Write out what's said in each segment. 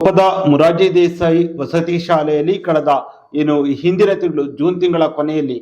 ಕೊಪ್ಪದ ಮುರಾರ್ಜಿ ದೇಸಾಯಿ ವಸತಿ ಶಾಲೆಯಲ್ಲಿ ಕಳೆದ ಏನು ಹಿಂದಿನ ತಿಂಗಳು ಜೂನ್ ತಿಂಗಳ ಕೊನೆಯಲ್ಲಿ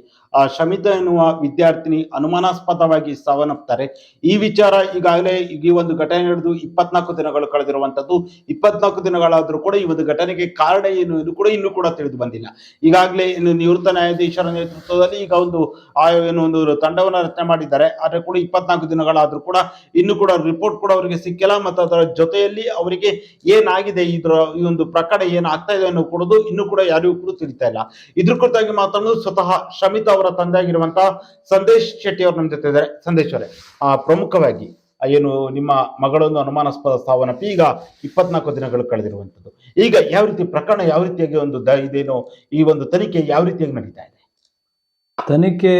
ಶಮಿತಾ ಎನ್ನುವ ವಿದ್ಯಾರ್ಥಿನಿ ಅನುಮಾನಾಸ್ಪದವಾಗಿ ಸಾವನ್ನಪ್ತಾರೆ. ಈ ವಿಚಾರ ಈಗಾಗಲೇ ಈ ಒಂದು ಘಟನೆ ನಡೆದು ಇಪ್ಪತ್ನಾಲ್ಕು ದಿನಗಳು ಕಳೆದಿರುವಂತದ್ದು. ಇಪ್ಪತ್ನಾಲ್ಕು ದಿನಗಳಾದರೂ ಕೂಡ ಈ ಒಂದು ಘಟನೆಗೆ ಕಾರಣ ಏನು ಎಂದು ಕೂಡ ಇನ್ನೂ ಕೂಡ ತಿಳಿದು ಬಂದಿಲ್ಲ. ಈಗಾಗಲೇ ಇನ್ನು ನಿವೃತ್ತ ನ್ಯಾಯಾಧೀಶರ ನೇತೃತ್ವದಲ್ಲಿ ಈಗ ಒಂದು ಆ ಏನು ಒಂದು ತಂಡವನ್ನು ರಚನೆ ಮಾಡಿದ್ದಾರೆ. ಆದ್ರೆ ಕೂಡ ಇಪ್ಪತ್ನಾಲ್ಕು ದಿನಗಳಾದರೂ ಕೂಡ ಇನ್ನು ಕೂಡ ರಿಪೋರ್ಟ್ ಕೂಡ ಅವರಿಗೆ ಸಿಕ್ಕಿಲ್ಲ ಮತ್ತು ಅದರ ಜೊತೆಯಲ್ಲಿ ಅವರಿಗೆ ಏನಾಗಿದೆ, ಇದರ ಈ ಒಂದು ಪ್ರಕರಣ ಏನಾಗ್ತಾ ಇದೆ ಅನ್ನೋ ಕೂಡ ಇನ್ನೂ ಕೂಡ ಯಾರಿಗೂ ಕೂಡ ತಿಳಿತಾ ಇಲ್ಲ. ಇದ್ರ ಕುರಿತಾಗಿ ಮಾತನಾಡಲು ಸ್ವತಃ ಶಮಿತಾ ಅವರ ತಂದೆ ಆಗಿರುವಂತಹ ಸಂದೇಶ್ ಶೆಟ್ಟಿ ಅವರು ನಮ್ಮ ಜೊತೆ ಇದ್ದಾರೆ. ಸಂದೇಶ್ ಅವರೇ ಆ ಪ್ರಮುಖವಾಗಿ ಏನು ನಿಮ್ಮ ಮಗಳೊಂದು ಅನುಮಾನಾಸ್ಪದ ಸಾವನ್ನಪ್ಪಿ ಈಗ ಇಪ್ಪತ್ನಾಲ್ಕು ದಿನಗಳು ಕಳೆದಿರುವಂತದ್ದು ಈಗ ಯಾವ ರೀತಿ ಪ್ರಕರಣ ಯಾವ ರೀತಿಯಾಗಿ ಒಂದು ದ ಇದೇನು ಈ ಒಂದು ತನಿಖೆ ಯಾವ ರೀತಿಯಾಗಿ ನಡೀತಾ ಇದೆ? ತನಿಖೆ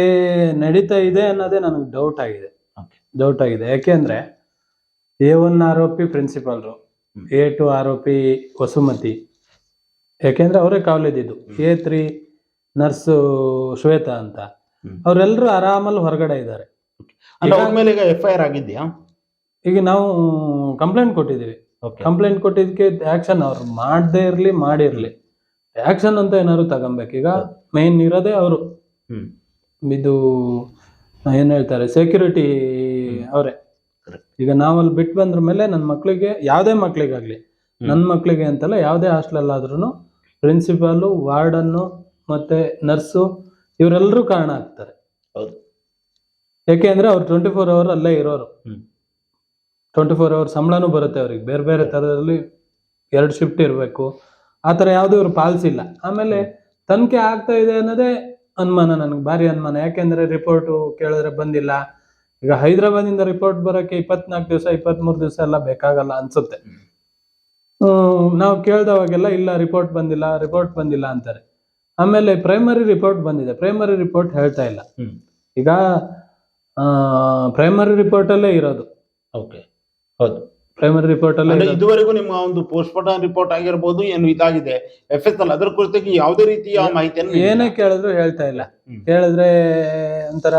ನಡೀತಾ ಇದೆ ಅನ್ನೋದೇ ನನಗೆ ಡೌಟ್ ಆಗಿದೆ. ಡೌಟ್ ಆಗಿದೆ. ಯಾಕೆಂದ್ರೆ ಎ ಒನ್ ಆರೋಪಿ ಪ್ರಿನ್ಸಿಪಾಲ್ರು. ಎ ಟು ಆರೋಪಿ ವಸುಮತಿ ಯಾಕೆಂದ್ರೆ ಅವರೇ ಕಾವಲಿದ್ದು ಎ ತ್ರೀ ನರ್ಸು ಶ್ವೇತಾ ಅಂತ. ಅವರೆಲ್ಲರೂ ಆರಾಮಲ್ಲಿ ಹೊರಗಡೆ ಇದ್ದಾರೆ. ಈಗ- ಮೇಲೆ ಈಗ ಎಫ್ ಐ ಆರ್ ಆಗಿದ್ಯಾ? ಈಗ ನಾವು ಕಂಪ್ಲೇಂಟ್ ಕೊಟ್ಟಿದ್ದೀವಿ. ಕಂಪ್ಲೇಂಟ್ ಕೊಟ್ಟಿದ್ದಕ್ಕೆ ಆಕ್ಷನ್ ಅವ್ರು ಮಾಡದೇ ಇರ್ಲಿ ಮಾಡಿರ್ಲಿ. ಆಕ್ಷನ್ ಅಂತ ಏನಾದ್ರು ತಗೊಬೇಕು. ಈಗ ಮೇನ್ ಇರೋದೇ ಅವರು. ಇದು ಏನ್ ಹೇಳ್ತಾರೆ ಸೆಕ್ಯೂರಿಟಿ ಅವರೇ. ಈಗ ನಾವಲ್ಲಿ ಬಿಟ್ಟು ಬಂದ್ರ ಮೇಲೆ ನನ್ನ ಮಕ್ಕಳಿಗೆ ಯಾವುದೇ ಮಕ್ಳಿಗಾಗ್ಲಿ ನನ್ನ ಮಕ್ಕಳಿಗೆ ಅಂತಲ್ಲ ಯಾವುದೇ ಹಾಸ್ಟೆಲ್ ಆದ್ರೂ ಪ್ರಿನ್ಸಿಪಾಲು ವಾರ್ಡನ್ನು ಮತ್ತೆ ನರ್ಸು ಇವರೆಲ್ಲರೂ ಕಾರಣ ಆಗ್ತಾರೆ. ಹೌದು. ಯಾಕೆ ಅಂದ್ರೆ ಅವ್ರು ಟ್ವೆಂಟಿ ಫೋರ್ ಅವರ್ ಅಲ್ಲೇ ಇರೋರು. ಟ್ವೆಂಟಿ ಫೋರ್ ಅವರ್ ಸಂಬಳನೂ ಬರುತ್ತೆ ಅವ್ರಿಗೆ. ಬೇರೆ ಬೇರೆ ತರದಲ್ಲಿ ಎರಡು ಶಿಫ್ಟ್ ಇರಬೇಕು. ಆ ತರ ಯಾವುದೂ ಇವ್ರು ಪಾಲಿಸಿಲ್ಲ ಆಮೇಲೆ ತನಿಖೆ ಆಗ್ತಾ ಇದೆ ಅನ್ನೋದೇ ಅನುಮಾನ ನನಗೆ ಭಾರಿ ಅನುಮಾನ. ಯಾಕೆಂದ್ರೆ ರಿಪೋರ್ಟು ಕೇಳಿದ್ರೆ ಬಂದಿಲ್ಲ. ಈಗ ಹೈದರಾಬಾದಿಂದ ರಿಪೋರ್ಟ್ ಬರೋಕ್ಕೆ ಇಪ್ಪತ್ನಾಲ್ಕು ದಿವಸ ಇಪ್ಪತ್ಮೂರು ದಿವಸ ಎಲ್ಲ ಬೇಕಾಗಲ್ಲ ಅನ್ಸುತ್ತೆ. ನಾವು ಕೇಳ್ದವಾಗೆಲ್ಲ ಇಲ್ಲ ರಿಪೋರ್ಟ್ ಬಂದಿಲ್ಲ ರಿಪೋರ್ಟ್ ಬಂದಿಲ್ಲ ಅಂತಾರೆ. ಆಮೇಲೆ ಪ್ರೈಮರಿ ರಿಪೋರ್ಟ್ ಬಂದಿದೆ. ಪ್ರೈಮರಿ ರಿಪೋರ್ಟ್ ಹೇಳ್ತಾ ಇಲ್ಲ. ಈಗ ಪ್ರೈಮರಿ ರಿಪೋರ್ಟ್ ಅಲ್ಲೇ ಇರೋದು. ಓಕೆ ಹೌದು. ಪ್ರೈಮರಿ ರಿಪೋರ್ಟ್ ಅಲ್ಲೇ ಇರೋದು. ಇದುವರೆಗೂ ನಿಮ್ಮ ಒಂದು ಪೋಸ್ಟ್ ಮಾರ್ಟಮ್ ರಿಪೋರ್ಟ್ ಆಗಿರ್ಬೋದು ಏನು ಇದಾಗಿದೆ. ಎಫ್ ಎಸ್ ಅಲ್ಲಿ ಅದ್ರ ಕುರಿತಾಗಿ ಯಾವುದೇ ರೀತಿಯ ಮಾಹಿತಿಯನ್ನು ಏನೇ ಕೇಳಿದ್ರು ಹೇಳ್ತಾ ಇಲ್ಲ. ಹ್ಮ್. ಕೇಳಿದ್ರೆ ಒಂಥರ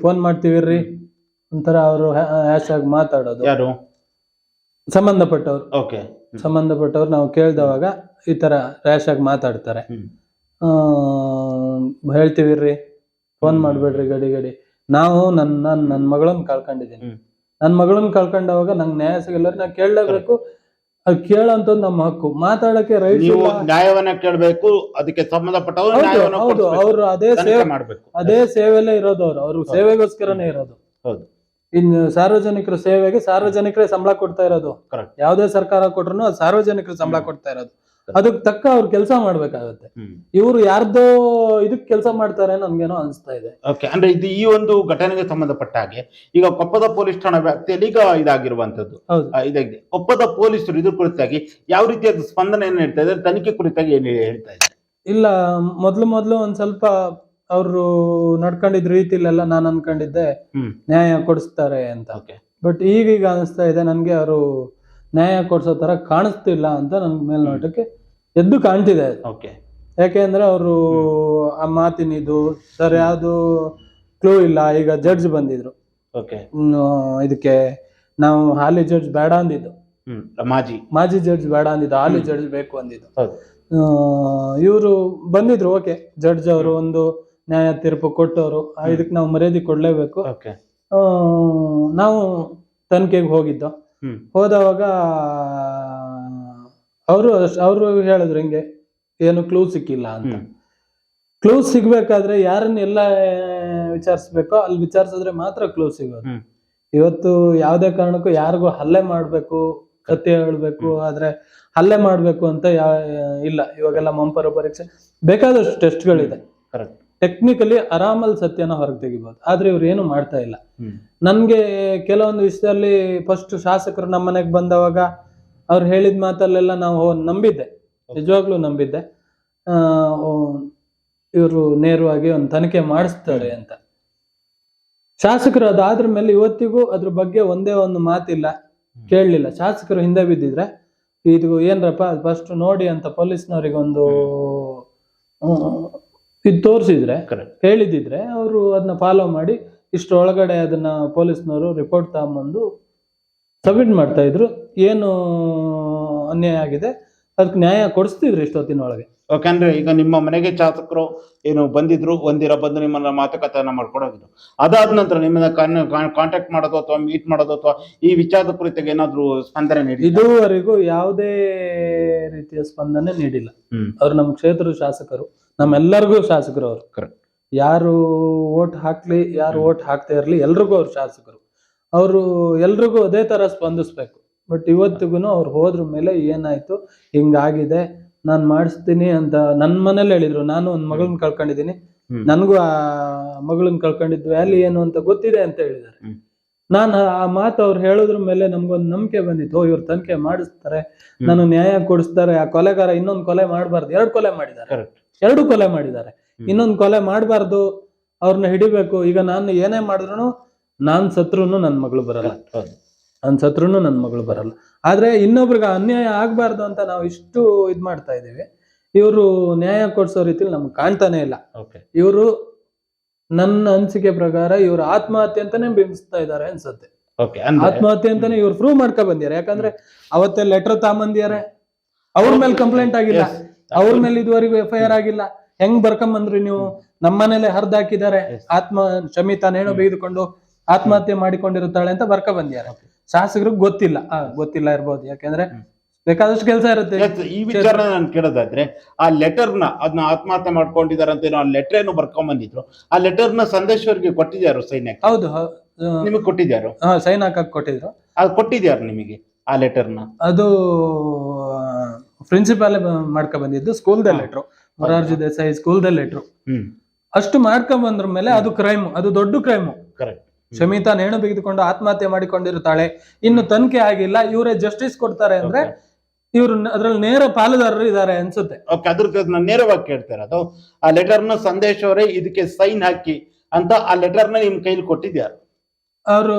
ಫೋನ್ ಮಾಡ್ತೀವಿರ್ರಿ. ಒಂಥರ ಅವರು ಹ್ಯಾಶ್ ಆಗಿ ಮಾತಾಡೋದು. ಯಾರು? ಸಂಬಂಧಪಟ್ಟವ್ರು. ಓಕೆ ಸಂಬಂಧಪಟ್ಟವ್ರು ನಾವು ಕೇಳ್ದವಾಗ ಈ ತರ ರ್ಯಾಶ್ ಆಗಿ ಮಾತಾಡ್ತಾರೆ. ಹ್ಮ್. ಹೇಳ್ತೀವಿರ್ರಿ. ಫೋನ್ ಮಾಡ್ಬೇಡ್ರಿ ಗಡಿ ಗಡಿ. ನಾವು ನನ್ನ ನನ್ನ ನನ್ನ ಮಗಳನ್ನ ಕಳ್ಕೊಂಡಿದ್ದೀನಿ. ನನ್ನ ಮಗಳನ್ನ ಕಳ್ಕೊಂಡವಾಗ ನಂಗೆ ನ್ಯಾಯ ಸಿಗಲ್ಲ ನಾ ಕೇಳಲೇಬೇಕು. ಅದು ಕೇಳಂತ ನಮ್ಮ ಹಕ್ಕು. ಮಾತಾಡಕ್ಕೆ ರೈಟ್ ನೀವು ನ್ಯಾಯವನ್ನ ಕೇಳಬೇಕು ಅದಕ್ಕೆ ಸಂಬಂಧಪಟ್ಟವರು ಹೌದು. ಅವ್ರು ಅದೇ ಸೇವೆ ಮಾಡ್ಬೇಕು. ಅದೇ ಸೇವೆಲ್ಲೇ ಇರೋದು ಅವ್ರು. ಅವ್ರ. ಸೇವೆಗೋಸ್ಕರನೇ ಇರೋದು. ಹೌದು. ಇನ್ನು ಸಾರ್ವಜನಿಕರ ಸೇವೆಗೆ ಸಾರ್ವಜನಿಕರೇ ಸಂಬಳ ಕೊಡ್ತಾ ಇರೋದು. ಯಾವುದೇ ಸರ್ಕಾರ ಕೊಟ್ರು ಸಾರ್ವಜನಿಕರು ಸಂಬಳ ಕೊಡ್ತಾ ಇರೋದು. ಅದಕ್ಕೆ ತಕ್ಕ ಅವ್ರು ಕೆಲಸ ಮಾಡ್ಬೇಕಾಗತ್ತೆ. ಇವರು ಯಾರ್ದೋ ಇದಕ್ ಕೆಲಸ ಮಾಡ್ತಾರೆ ನನ್ಗೇನೋ ಅನಿಸ್ತಾ ಇದೆ. ಓಕೆ ಅಂದ್ರೆ ಇದು ಈ ಒಂದು ಘಟನೆಗೆ ಸಂಬಂಧಪಟ್ಟ ಹಾಗೆ ಈಗ ಕೊಪ್ಪದ ಪೊಲೀಸ್ ಠಾಣಾ ವ್ಯಾಪ್ತಿಯಲ್ಲಿ ಈಗ ಇದಾಗಿರುವಂತದ್ದು ಹೌದು. ಇದಾಗಿದೆ ಕೊಪ್ಪದ ಪೊಲೀಸರು ಇದ್ರ ಕುರಿತಾಗಿ ಯಾವ ರೀತಿಯಾದ ಸ್ಪಂದನೆಯನ್ನು ಹೇಳ್ತಾ ಇದ್ದಾರೆ? ತನಿಖೆ ಕುರಿತಾಗಿ ಏನು ಹೇಳ್ತಾ ಇದ್ದಾರೆ? ಇಲ್ಲ ಮೊದ್ಲು ಮೊದ್ಲು ಒಂದ್ ಸ್ವಲ್ಪ ಅವ್ರು ನಡ್ಕೊಂಡಿದ್ ರೀತಿಲೆಲ್ಲ ನಾನು ಅನ್ಕೊಂಡಿದ್ದೆ ನ್ಯಾಯ ಕೊಡಿಸ್ತಾರೆ ಅಂತ. ಓಕೆ. ಬಟ್ ಈಗೀಗ ಅನಿಸ್ತಾ ಇದೆ ನನ್ಗೆ ಅವರು ನ್ಯಾಯ ಕೊಡ್ಸೋ ತರ ಕಾಣಿಸ್ತಿಲ್ಲ ಅಂತ ನನ್ ಮೇಲ್ನೋಟಕ್ಕೆ ಎದ್ದು ಕಾಣ್ತಿದೆ. ಓಕೆ. ಯಾಕೆಂದ್ರೆ ಅವರು ಆ ಮಾತಿನಿದು ಸರ್ ಯಾವುದು ಕ್ಲೂ ಇಲ್ಲ ಈಗ ಜಡ್ಜ್ ಬಂದಿದ್ರು. ಓಕೆ. ಇದಕ್ಕೆ ನಾವು ಹಾಲಿ ಜಡ್ಜ್ ಬೇಡ ಅಂದಿದ್ದು. ಮಾಜಿ. ಮಾಜಿ ಜಡ್ಜ್ ಬೇಡ ಅಂದಿದ್ದು ಹಾಲಿ ಜಡ್ಜ್ ಬೇಕು ಅಂದಿದ್ದು. ಇವರು ಬಂದಿದ್ರು ಓಕೆ. ಜಡ್ಜ್ ಅವರು ಒಂದು ನ್ಯಾಯ ತೀರ್ಪು ಕೊಟ್ಟವರು. ಇದಕ್ಕೆ ನಾವು ಮರ್ಯಾದೆ ಕೊಡ್ಲೇಬೇಕು. ನಾವು ತನಿಖೆಗೆ ಹೋಗಿದ್ದು. ಹೋದವಾಗ ಅವರು ಅವರು ಹೇಳಿದ್ರು ಹಿಂಗೆ ಏನು ಕ್ಲೂ ಸಿಕ್ಕಿಲ್ಲ ಅಂತ. ಕ್ಲೂ ಸಿಗ್ಬೇಕಾದ್ರೆ ಯಾರನ್ನ ಎಲ್ಲ ವಿಚಾರಿಸ್ಬೇಕೋ ಅಲ್ಲಿ ವಿಚಾರಿಸಿದ್ರೆ ಮಾತ್ರ ಕ್ಲೂ ಸಿಗೋದು. ಇವತ್ತು ಯಾವುದೇ ಕಾರಣಕ್ಕೂ ಯಾರಿಗೂ ಹಲ್ಲೆ ಮಾಡ್ಬೇಕು ಕತ್ತೆ ಹೇಳ್ಬೇಕು ಆದ್ರೆ ಹಲ್ಲೆ ಮಾಡ್ಬೇಕು ಅಂತ ಯಾವ ಇಲ್ಲ. ಇವಾಗೆಲ್ಲ ಮಂಪರ ಪರೀಕ್ಷೆ. ಬೇಕಾದಷ್ಟು ಟೆಸ್ಟ್ಗಳಿದೆ ಕರೆಕ್ಟ್ ಟೆಕ್ನಿಕಲಿ ಆರಾಮಲ್ಲಿ ಸತ್ಯನ ಹೊರಗೆ ತೆಗಿಬಹುದು ಆದ್ರೆ ಇವ್ರು ಏನು ಮಾಡ್ತಾ ಇಲ್ಲ. ನನ್ಗೆ ಕೆಲವೊಂದು ವಿಷಯದಲ್ಲಿ ಫಸ್ಟ್ ಶಾಸಕರು ನಮ್ಮ ಮನೆಗೆ ಬಂದವಾಗ ಅವ್ರು ಹೇಳಿದ ಮಾತಲ್ಲೆಲ್ಲ ನಾವು ನಂಬಿದ್ದೆ. ನಿಜವಾಗ್ಲೂ ನಂಬಿದ್ದೆ. ಇವರು ನೇರವಾಗಿ ಒಂದು ತನಿಖೆ ಮಾಡಿಸ್ತಾರೆ ಅಂತ. ಶಾಸಕರು ಅದಾದ್ರ ಮೇಲೆ ಇವತ್ತಿಗೂ ಅದ್ರ ಬಗ್ಗೆ ಒಂದೇ ಒಂದು ಮಾತಿಲ್ಲ. ಕೇಳಲಿಲ್ಲ. ಶಾಸಕರು ಹಿಂದೆ ಬಿದ್ದಿದ್ರೆ ಇದು ಏನ್ರಪ್ಪ ಫಸ್ಟ್ ನೋಡಿ ಅಂತ ಪೊಲೀಸ್ನವ್ರಿಗೆ ಒಂದು ಇದು ತೋರಿಸಿದ್ರೆ ಕರೆಕ್ಟ್ ಹೇಳಿದಿದ್ರೆ ಅವರು ಅದನ್ನ ಫಾಲೋ ಮಾಡಿ ಇಷ್ಟರೊಳಗಡೆ ಅದನ್ನ ಪೊಲೀಸ್ನವರು ರಿಪೋರ್ಟ್ ತಗೊಂಬಂದು ಸಬ್ಮಿಟ್ ಮಾಡ್ತಾ ಇದ್ರು. ಏನು ಅನ್ಯಾಯ ಆಗಿದೆ? ಅದಕ್ಕೆ ನ್ಯಾಯ ಕೊಡಿಸ್ತಿದ್ರು ಇಷ್ಟೊತ್ತಿನೊಳಗೆ ಯಾಕಂದ್ರೆ ಈಗ ನಿಮ್ಮ ಮನೆಗೆ ಶಾಸಕರು ಏನು ಬಂದಿದ್ರು ಒಂದಿರ ಬಂದು ನಿಮ್ಮನ್ನ ಮಾತುಕತೆಯನ್ನ ಮಾಡ್ಕೊಡೋದು ಅದಾದ ನಂತರ ನಿಮ್ಮನ್ನ ಕಾಂಟ್ಯಾಕ್ಟ್ ಮಾಡೋದು ಅಥವಾ ಮೀಟ್ ಮಾಡೋದು ಅಥವಾ ಈ ವಿಚಾರದ ಕುರಿತಾಗಿ ಏನಾದ್ರು ಸ್ಪಂದನೆ ನೀಡಿ ಇದುವರೆಗೂ ಯಾವುದೇ ರೀತಿಯ ಸ್ಪಂದನೆ ನೀಡಿಲ್ಲ. ಅವ್ರು ನಮ್ಮ ಕ್ಷೇತ್ರದ ಶಾಸಕರು ನಮ್ಮೆಲ್ಲರಿಗೂ ಶಾಸಕರು ಅವರು. ಕರೆಕ್ಟ್ ಯಾರು ಓಟ್ ಹಾಕ್ಲಿ ಯಾರು ಓಟ್ ಹಾಕ್ತಾ ಇರ್ಲಿ ಎಲ್ರಿಗೂ ಅವ್ರು ಶಾಸಕರು. ಅವರು ಎಲ್ರಿಗೂ ಅದೇ ತರ ಸ್ಪಂದಿಸ್ಬೇಕು. ಬಟ್ ಇವತ್ತಿಗೂ ಅವ್ರು ಹೋದ್ರ ಮೇಲೆ ಏನಾಯ್ತು? ಹಿಂಗಾಗಿದೆ. ನಾನ್ ಮಾಡಿಸ್ತೀನಿ ಅಂತ ನನ್ ಮನೇಲಿ ಹೇಳಿದ್ರು. ನಾನು ಒಂದ್ ಮಗಳನ್ನ ಕಳ್ಕೊಂಡಿದ್ದೀನಿ ನನಗೂ ಆ ಮಗಳನ್ನ ಕಳ್ಕೊಂಡಿದ್ ವ್ಯಾಲಿ ಏನು ಅಂತ ಗೊತ್ತಿದೆ ಅಂತ ಹೇಳಿದ್ದಾರೆ. ನಾನು ಆ ಮಾತು ಅವ್ರು ಹೇಳೋದ್ರ ಮೇಲೆ ನಮ್ಗೊಂದು ನಂಬಿಕೆ ಬಂದಿತ್ತು. ಇವ್ರು ತನಿಖೆ ಮಾಡಿಸ್ತಾರೆ. ನಾನು ನ್ಯಾಯ ಕೊಡಿಸ್ತಾರೆ. ಆ ಕೊಲೆಗಾರ ಇನ್ನೊಂದು ಕೊಲೆ ಮಾಡಬಾರ್ದು. ಎರಡು ಕೊಲೆ ಮಾಡಿದ್ದಾರೆ. ಎರಡು ಕೊಲೆ ಮಾಡಿದ್ದಾರೆ. ಇನ್ನೊಂದು ಕೊಲೆ ಮಾಡಬಾರ್ದು. ಅವ್ರನ್ನ ಹಿಡಿಬೇಕು. ಈಗ ನಾನು ಏನೇ ಮಾಡಿದ್ರು ನಾನ್ ಸತ್ರುನು ನನ್ನ ಮಗಳು ಬರಲ್ಲ. ನನ್ನ ನಾನ್ ಸತ್ರುನು ನನ್ನ ಮಗಳು ಬರಲ್ಲ. ಆದ್ರೆ ಇನ್ನೊಬ್ರಿಗೆ ಅನ್ಯಾಯ ಆಗ್ಬಾರ್ದು ಅಂತ ನಾವು ಇಷ್ಟು ಇದ್ ಮಾಡ್ತಾ ಇದೀವಿ ಇವರು ನ್ಯಾಯ ಕೊಡ್ಸೋ ರೀತಿಲಿ ನಮ್ಗೆ ಕಾಣ್ತಾನೆ ಇಲ್ಲ. ಇವರು ನನ್ನ ಅನಿಸಿಕೆ ಪ್ರಕಾರ ಇವ್ರು ಆತ್ಮಹತ್ಯೆ ಅಂತಾನೆ ಬಿಂಬಿಸ್ತಾ ಇದ್ದಾರೆ ಅನ್ಸುತ್ತೆ. ಆತ್ಮಹತ್ಯೆ ಅಂತಾನೆ ಇವ್ರು ಪ್ರೂವ್ ಮಾಡ್ಕೊ ಬಂದಿದ್ದಾರೆ. ಯಾಕಂದ್ರೆ ಅವತ್ತೆ ಲೆಟರ್ ತಗೊಂಬಂದಿದ್ದಾರೆ. ಅವ್ರ ಮೇಲೆ ಕಂಪ್ಲೇಂಟ್ ಆಗಿಲ್ಲ. ಅವ್ರ ಮೇಲೆ ಇದುವರೆಗೂ ಎಫ್ ಐ ಆರ್ ಆಗಿಲ್ಲ. ಹೆಂಗ್ ಬರ್ಕೊಂಬಂದ್ರಿ ನೀವು? ನಮ್ಮನೇಲೆ ಹರಿದಾಕಿದ್ದಾರೆ ಆತ್ಮ ಶಮಿತಾನೇನೋ ಬೇಯ್ದುಕೊಂಡು ಆತ್ಮಹತ್ಯೆ ಮಾಡಿಕೊಂಡಿರುತ್ತಾಳೆ ಅಂತ ಬರ್ಕ ಬಂದಿದ್ದಾರೆ. ಶಾಸಕರು ಶಾಸಕರಿಗೆ ಗೊತ್ತಿಲ್ಲ. ಆ, ಗೊತ್ತಿಲ್ಲ ಇರ್ಬೋದು. ಯಾಕಂದ್ರೆ ಬೇಕಾದಷ್ಟು ಕೆಲಸ ಇರುತ್ತೆ. ಈ ವಿಚಾರ ನಾನು ಕೇಳೋದಾದ್ರೆ ಆ ಲೆಟರ್ನ ಅದನ್ನ ಆತ್ಮಹತ್ಯೆ ಮಾಡ್ಕೊಂಡಿದ್ದಾರೆ ಅಂತ ಏನೋ ಆ ಲೆಟರ್ ಏನು ಬರ್ಕೊಂಡ್ ಬಂದಿದ್ರು. ಆ ಲೆಟರ್ನ ಸಂದೇಶ್ವರ್ಗೆ ಕೊಟ್ಟಿದ್ಯಾರು ಸೈನ್ಯ ಹೌದು ಹೌ- ಆ, ನಿಮಗೆ ಕೊಟ್ಟಿದ್ಯಾರು? ಹಾ ಸೈನ್ ಹಾಕಕ್ ಕೊಟ್ಟಿದ್ರು. ಅದು ಕೊಟ್ಟಿದ್ಯಾರು ನಿಮಗೆ ಆ ಲೆಟರ್ನ? ಅದು ಪ್ರಿನ್ಸಿಪಾಲ್ ಮಾಡ್ಕೊ ಬಂದಿದ್ದು ಸ್ಕೂಲ್ ದಲ್ಲಿ ಲೆಟ್ರು ಮೊರಾರ್ಜಿ ದೇಸಾಯಿ ಸ್ಕೂಲ್ದ ಲೆಟ್ರು ಹ್ಮ್. ಅಷ್ಟು ಮಾಡ್ಕೊಂಡ್ ಬಂದ್ರ ಮೇಲೆ ಅದು ಕ್ರೈಮ್ ಅದು ದೊಡ್ಡ ಕ್ರೈಮ್ ಕರೆಕ್ಟ್ ಶಮಿತಾ ನೇಣು ಬಿಗಿದುಕೊಂಡು ಆತ್ಮಹತ್ಯೆ ಮಾಡಿಕೊಂಡಿರುತ್ತಾಳೆ. ಇನ್ನು ತನಿಖೆ ಆಗಿಲ್ಲ. ಇವರೇ ಜಸ್ಟಿಸ್ ಕೊಡ್ತಾರೆ ಅಂದ್ರೆ ಇವ್ರು ಅದ್ರಲ್ಲಿ ನೇರ ಪಾಲುದಾರರು ಇದ್ದಾರೆ ಅನ್ಸುತ್ತೆ. ಓಕೆ ಅದ್ರ ನೇರವಾಗಿ ಕೇಳ್ತಾರೆ ಅದು. ಆ ಲೆಟರ್ನ ಸಂದೇಶ್ ಅವರೇ ಇದಕ್ಕೆ ಸೈನ್ ಹಾಕಿ ಅಂತ ಆ ಲೆಟರ್ನ ನಿಮ್ ಕೈಲಿ ಕೊಟ್ಟಿದ್ಯಾರು? ಅವರು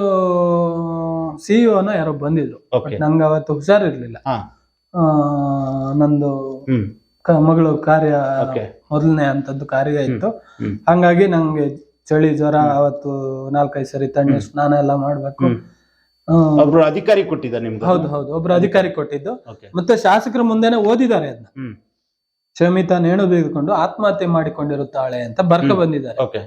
ಸಿಇಒನ ಯಾರೋ ಬಂದಿದ್ರು. ನಂಗೆ ಅವತ್ತು ಹುಷಾರಿರ್ಲಿಲ್ಲ. ನಂದು ಮಗಳು ಕಾರ್ಯ ಮೊದಲನೇ ಅಂತದ್ದು ಕಾರ್ಯ ಇತ್ತು. ಹಂಗಾಗಿ ನಂಗೆ ಚಳಿ ಜ್ವರ ಅವತ್ತು ನಾಲ್ಕೈದು ಸರಿ ತಣ್ಣ ಸ್ನಾನ ಎಲ್ಲ ಮಾಡ್ಬೇಕು. ಹ್ಮ್. ಒಬ್ರು ಅಧಿಕಾರಿ ಕೊಟ್ಟಿದ್ದ ನಿಮ್ಗೆ ಹೌದು ಹೌದು. ಒಬ್ರು ಅಧಿಕಾರಿ ಕೊಟ್ಟಿದ್ದು. ಮತ್ತೆ ಶಾಸಕರ ಮುಂದೆನೆ ಓದಿದ್ದಾರೆ ಅದನ್ನ ಹ್ಮ್. ಶಮಿತಾ ನೇಣು ಬಿಗಿದುಕೊಂಡು ಆತ್ಮಹತ್ಯೆ ಮಾಡಿಕೊಂಡಿರುತ್ತಾಳೆ ಅಂತ ಬರ್ಕ ಹ್ಮ್. ಬಂದಿದ್ದಾರೆ. ಓಕೆ.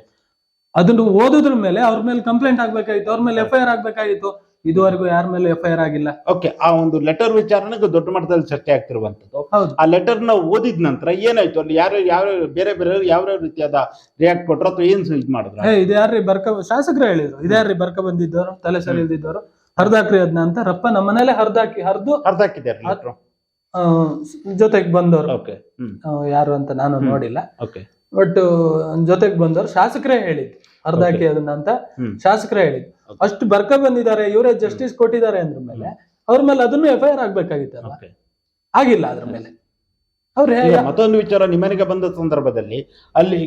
ಅದನ್ನು ಓದೋದ್ರ ಮೇಲೆ ಅವ್ರ ಮೇಲೆ ಕಂಪ್ಲೇಂಟ್ ಆಗ್ಬೇಕಾಗಿತ್ತು ಅವ್ರ ಮೇಲೆ ಎಫ್ ಐ ಆರ್ ಆಗ್ಬೇಕಾಗಿತ್ತು. ಇದುವರೆಗೂ ಯಾರ ಮೇಲೆ ಎಫ್ ಐ ಆರ್ ಆಗಿಲ್ಲ. ಓಕೆ ಆ ಒಂದು ಲೆಟರ್ ವಿಚಾರಣೆಗೆ ದೊಡ್ಡ ಮಟ್ಟದಲ್ಲಿ ಚರ್ಚೆ ಆಗ್ತಿರುವಂತದ್ದು ಹೌದು. ಆ ಲೆಟರ್ನ ಓದಿದ ನಂತರ ಏನಾಯ್ತು? ಅಲ್ಲಿ ಯಾರು ಯಾವ ಬೇರೆ ಬೇರೆ ಯಾವ ರೀತಿಯಾದ ರಿಯಾಕ್ಟ್ ಕೊಟ್ರು ಅಥವಾ ಏನ್ ಇದು ಮಾಡಿದ್ರು? ಏ ಇದು ಯಾರ್ರಿ ಬರ್ಕ ಶಾಸಕರು ಹೇಳಿದ್ರು. ಇದ್ಯಾರ್ರಿ ಬರ್ಕ ಬಂದಿದ್ದವರು? ತಲೆ ಸರಿ ಇಲ್ದಿದ್ದವರು? ಹರ್ದಾಕ್ರಿ ಅದನ್ನ ಅಂತ ರಪ್ಪ ನಮ್ಮನೇಲೆ ಹರ್ದಾಕಿ ಹರ್ದು ಅರ್ಧ ಹಾಕಿದ್ದಾರೆ ಜೊತೆಗೆ ಬಂದವರು. ಓಕೆ ಯಾರು ಅಂತ ನಾನು. ನೋಡಿಲ್ಲ. ಓಕೆ ಬಟ್ ಜೊತೆಗೆ ಬಂದವರು. ಶಾಸಕರೇ ಹೇಳಿದ್ದು ಹರಿದಾಕಿ ಅದನ್ನ ಅಂತ ಶಾಸಕರೇ ಹೇಳಿದ್ದು Okay. ಅಷ್ಟು ಬರ್ಕ ಬಂದಿದ್ದಾರೆ ಇವರೇ ಜಸ್ಟಿಸ್ ಕೊಟ್ಟಿದ್ದಾರೆ ಅಂದ್ರ ಮೇಲೆ ಅವ್ರ ಮೇಲೆ ಅದನ್ನು ಎಫ್ ಐ ಆರ್ ಆಗ್ಬೇಕಾಗಿತ್ತಲ್ಲ? ಆಗಿಲ್ಲ ಅದ್ರ ಮೇಲೆ. ಅವ್ರು ಮತ್ತೊಂದು ವಿಚಾರ ನಿಮ್ಮನೆಗೆ ಬಂದ ಸಂದರ್ಭದಲ್ಲಿ ಅಲ್ಲಿ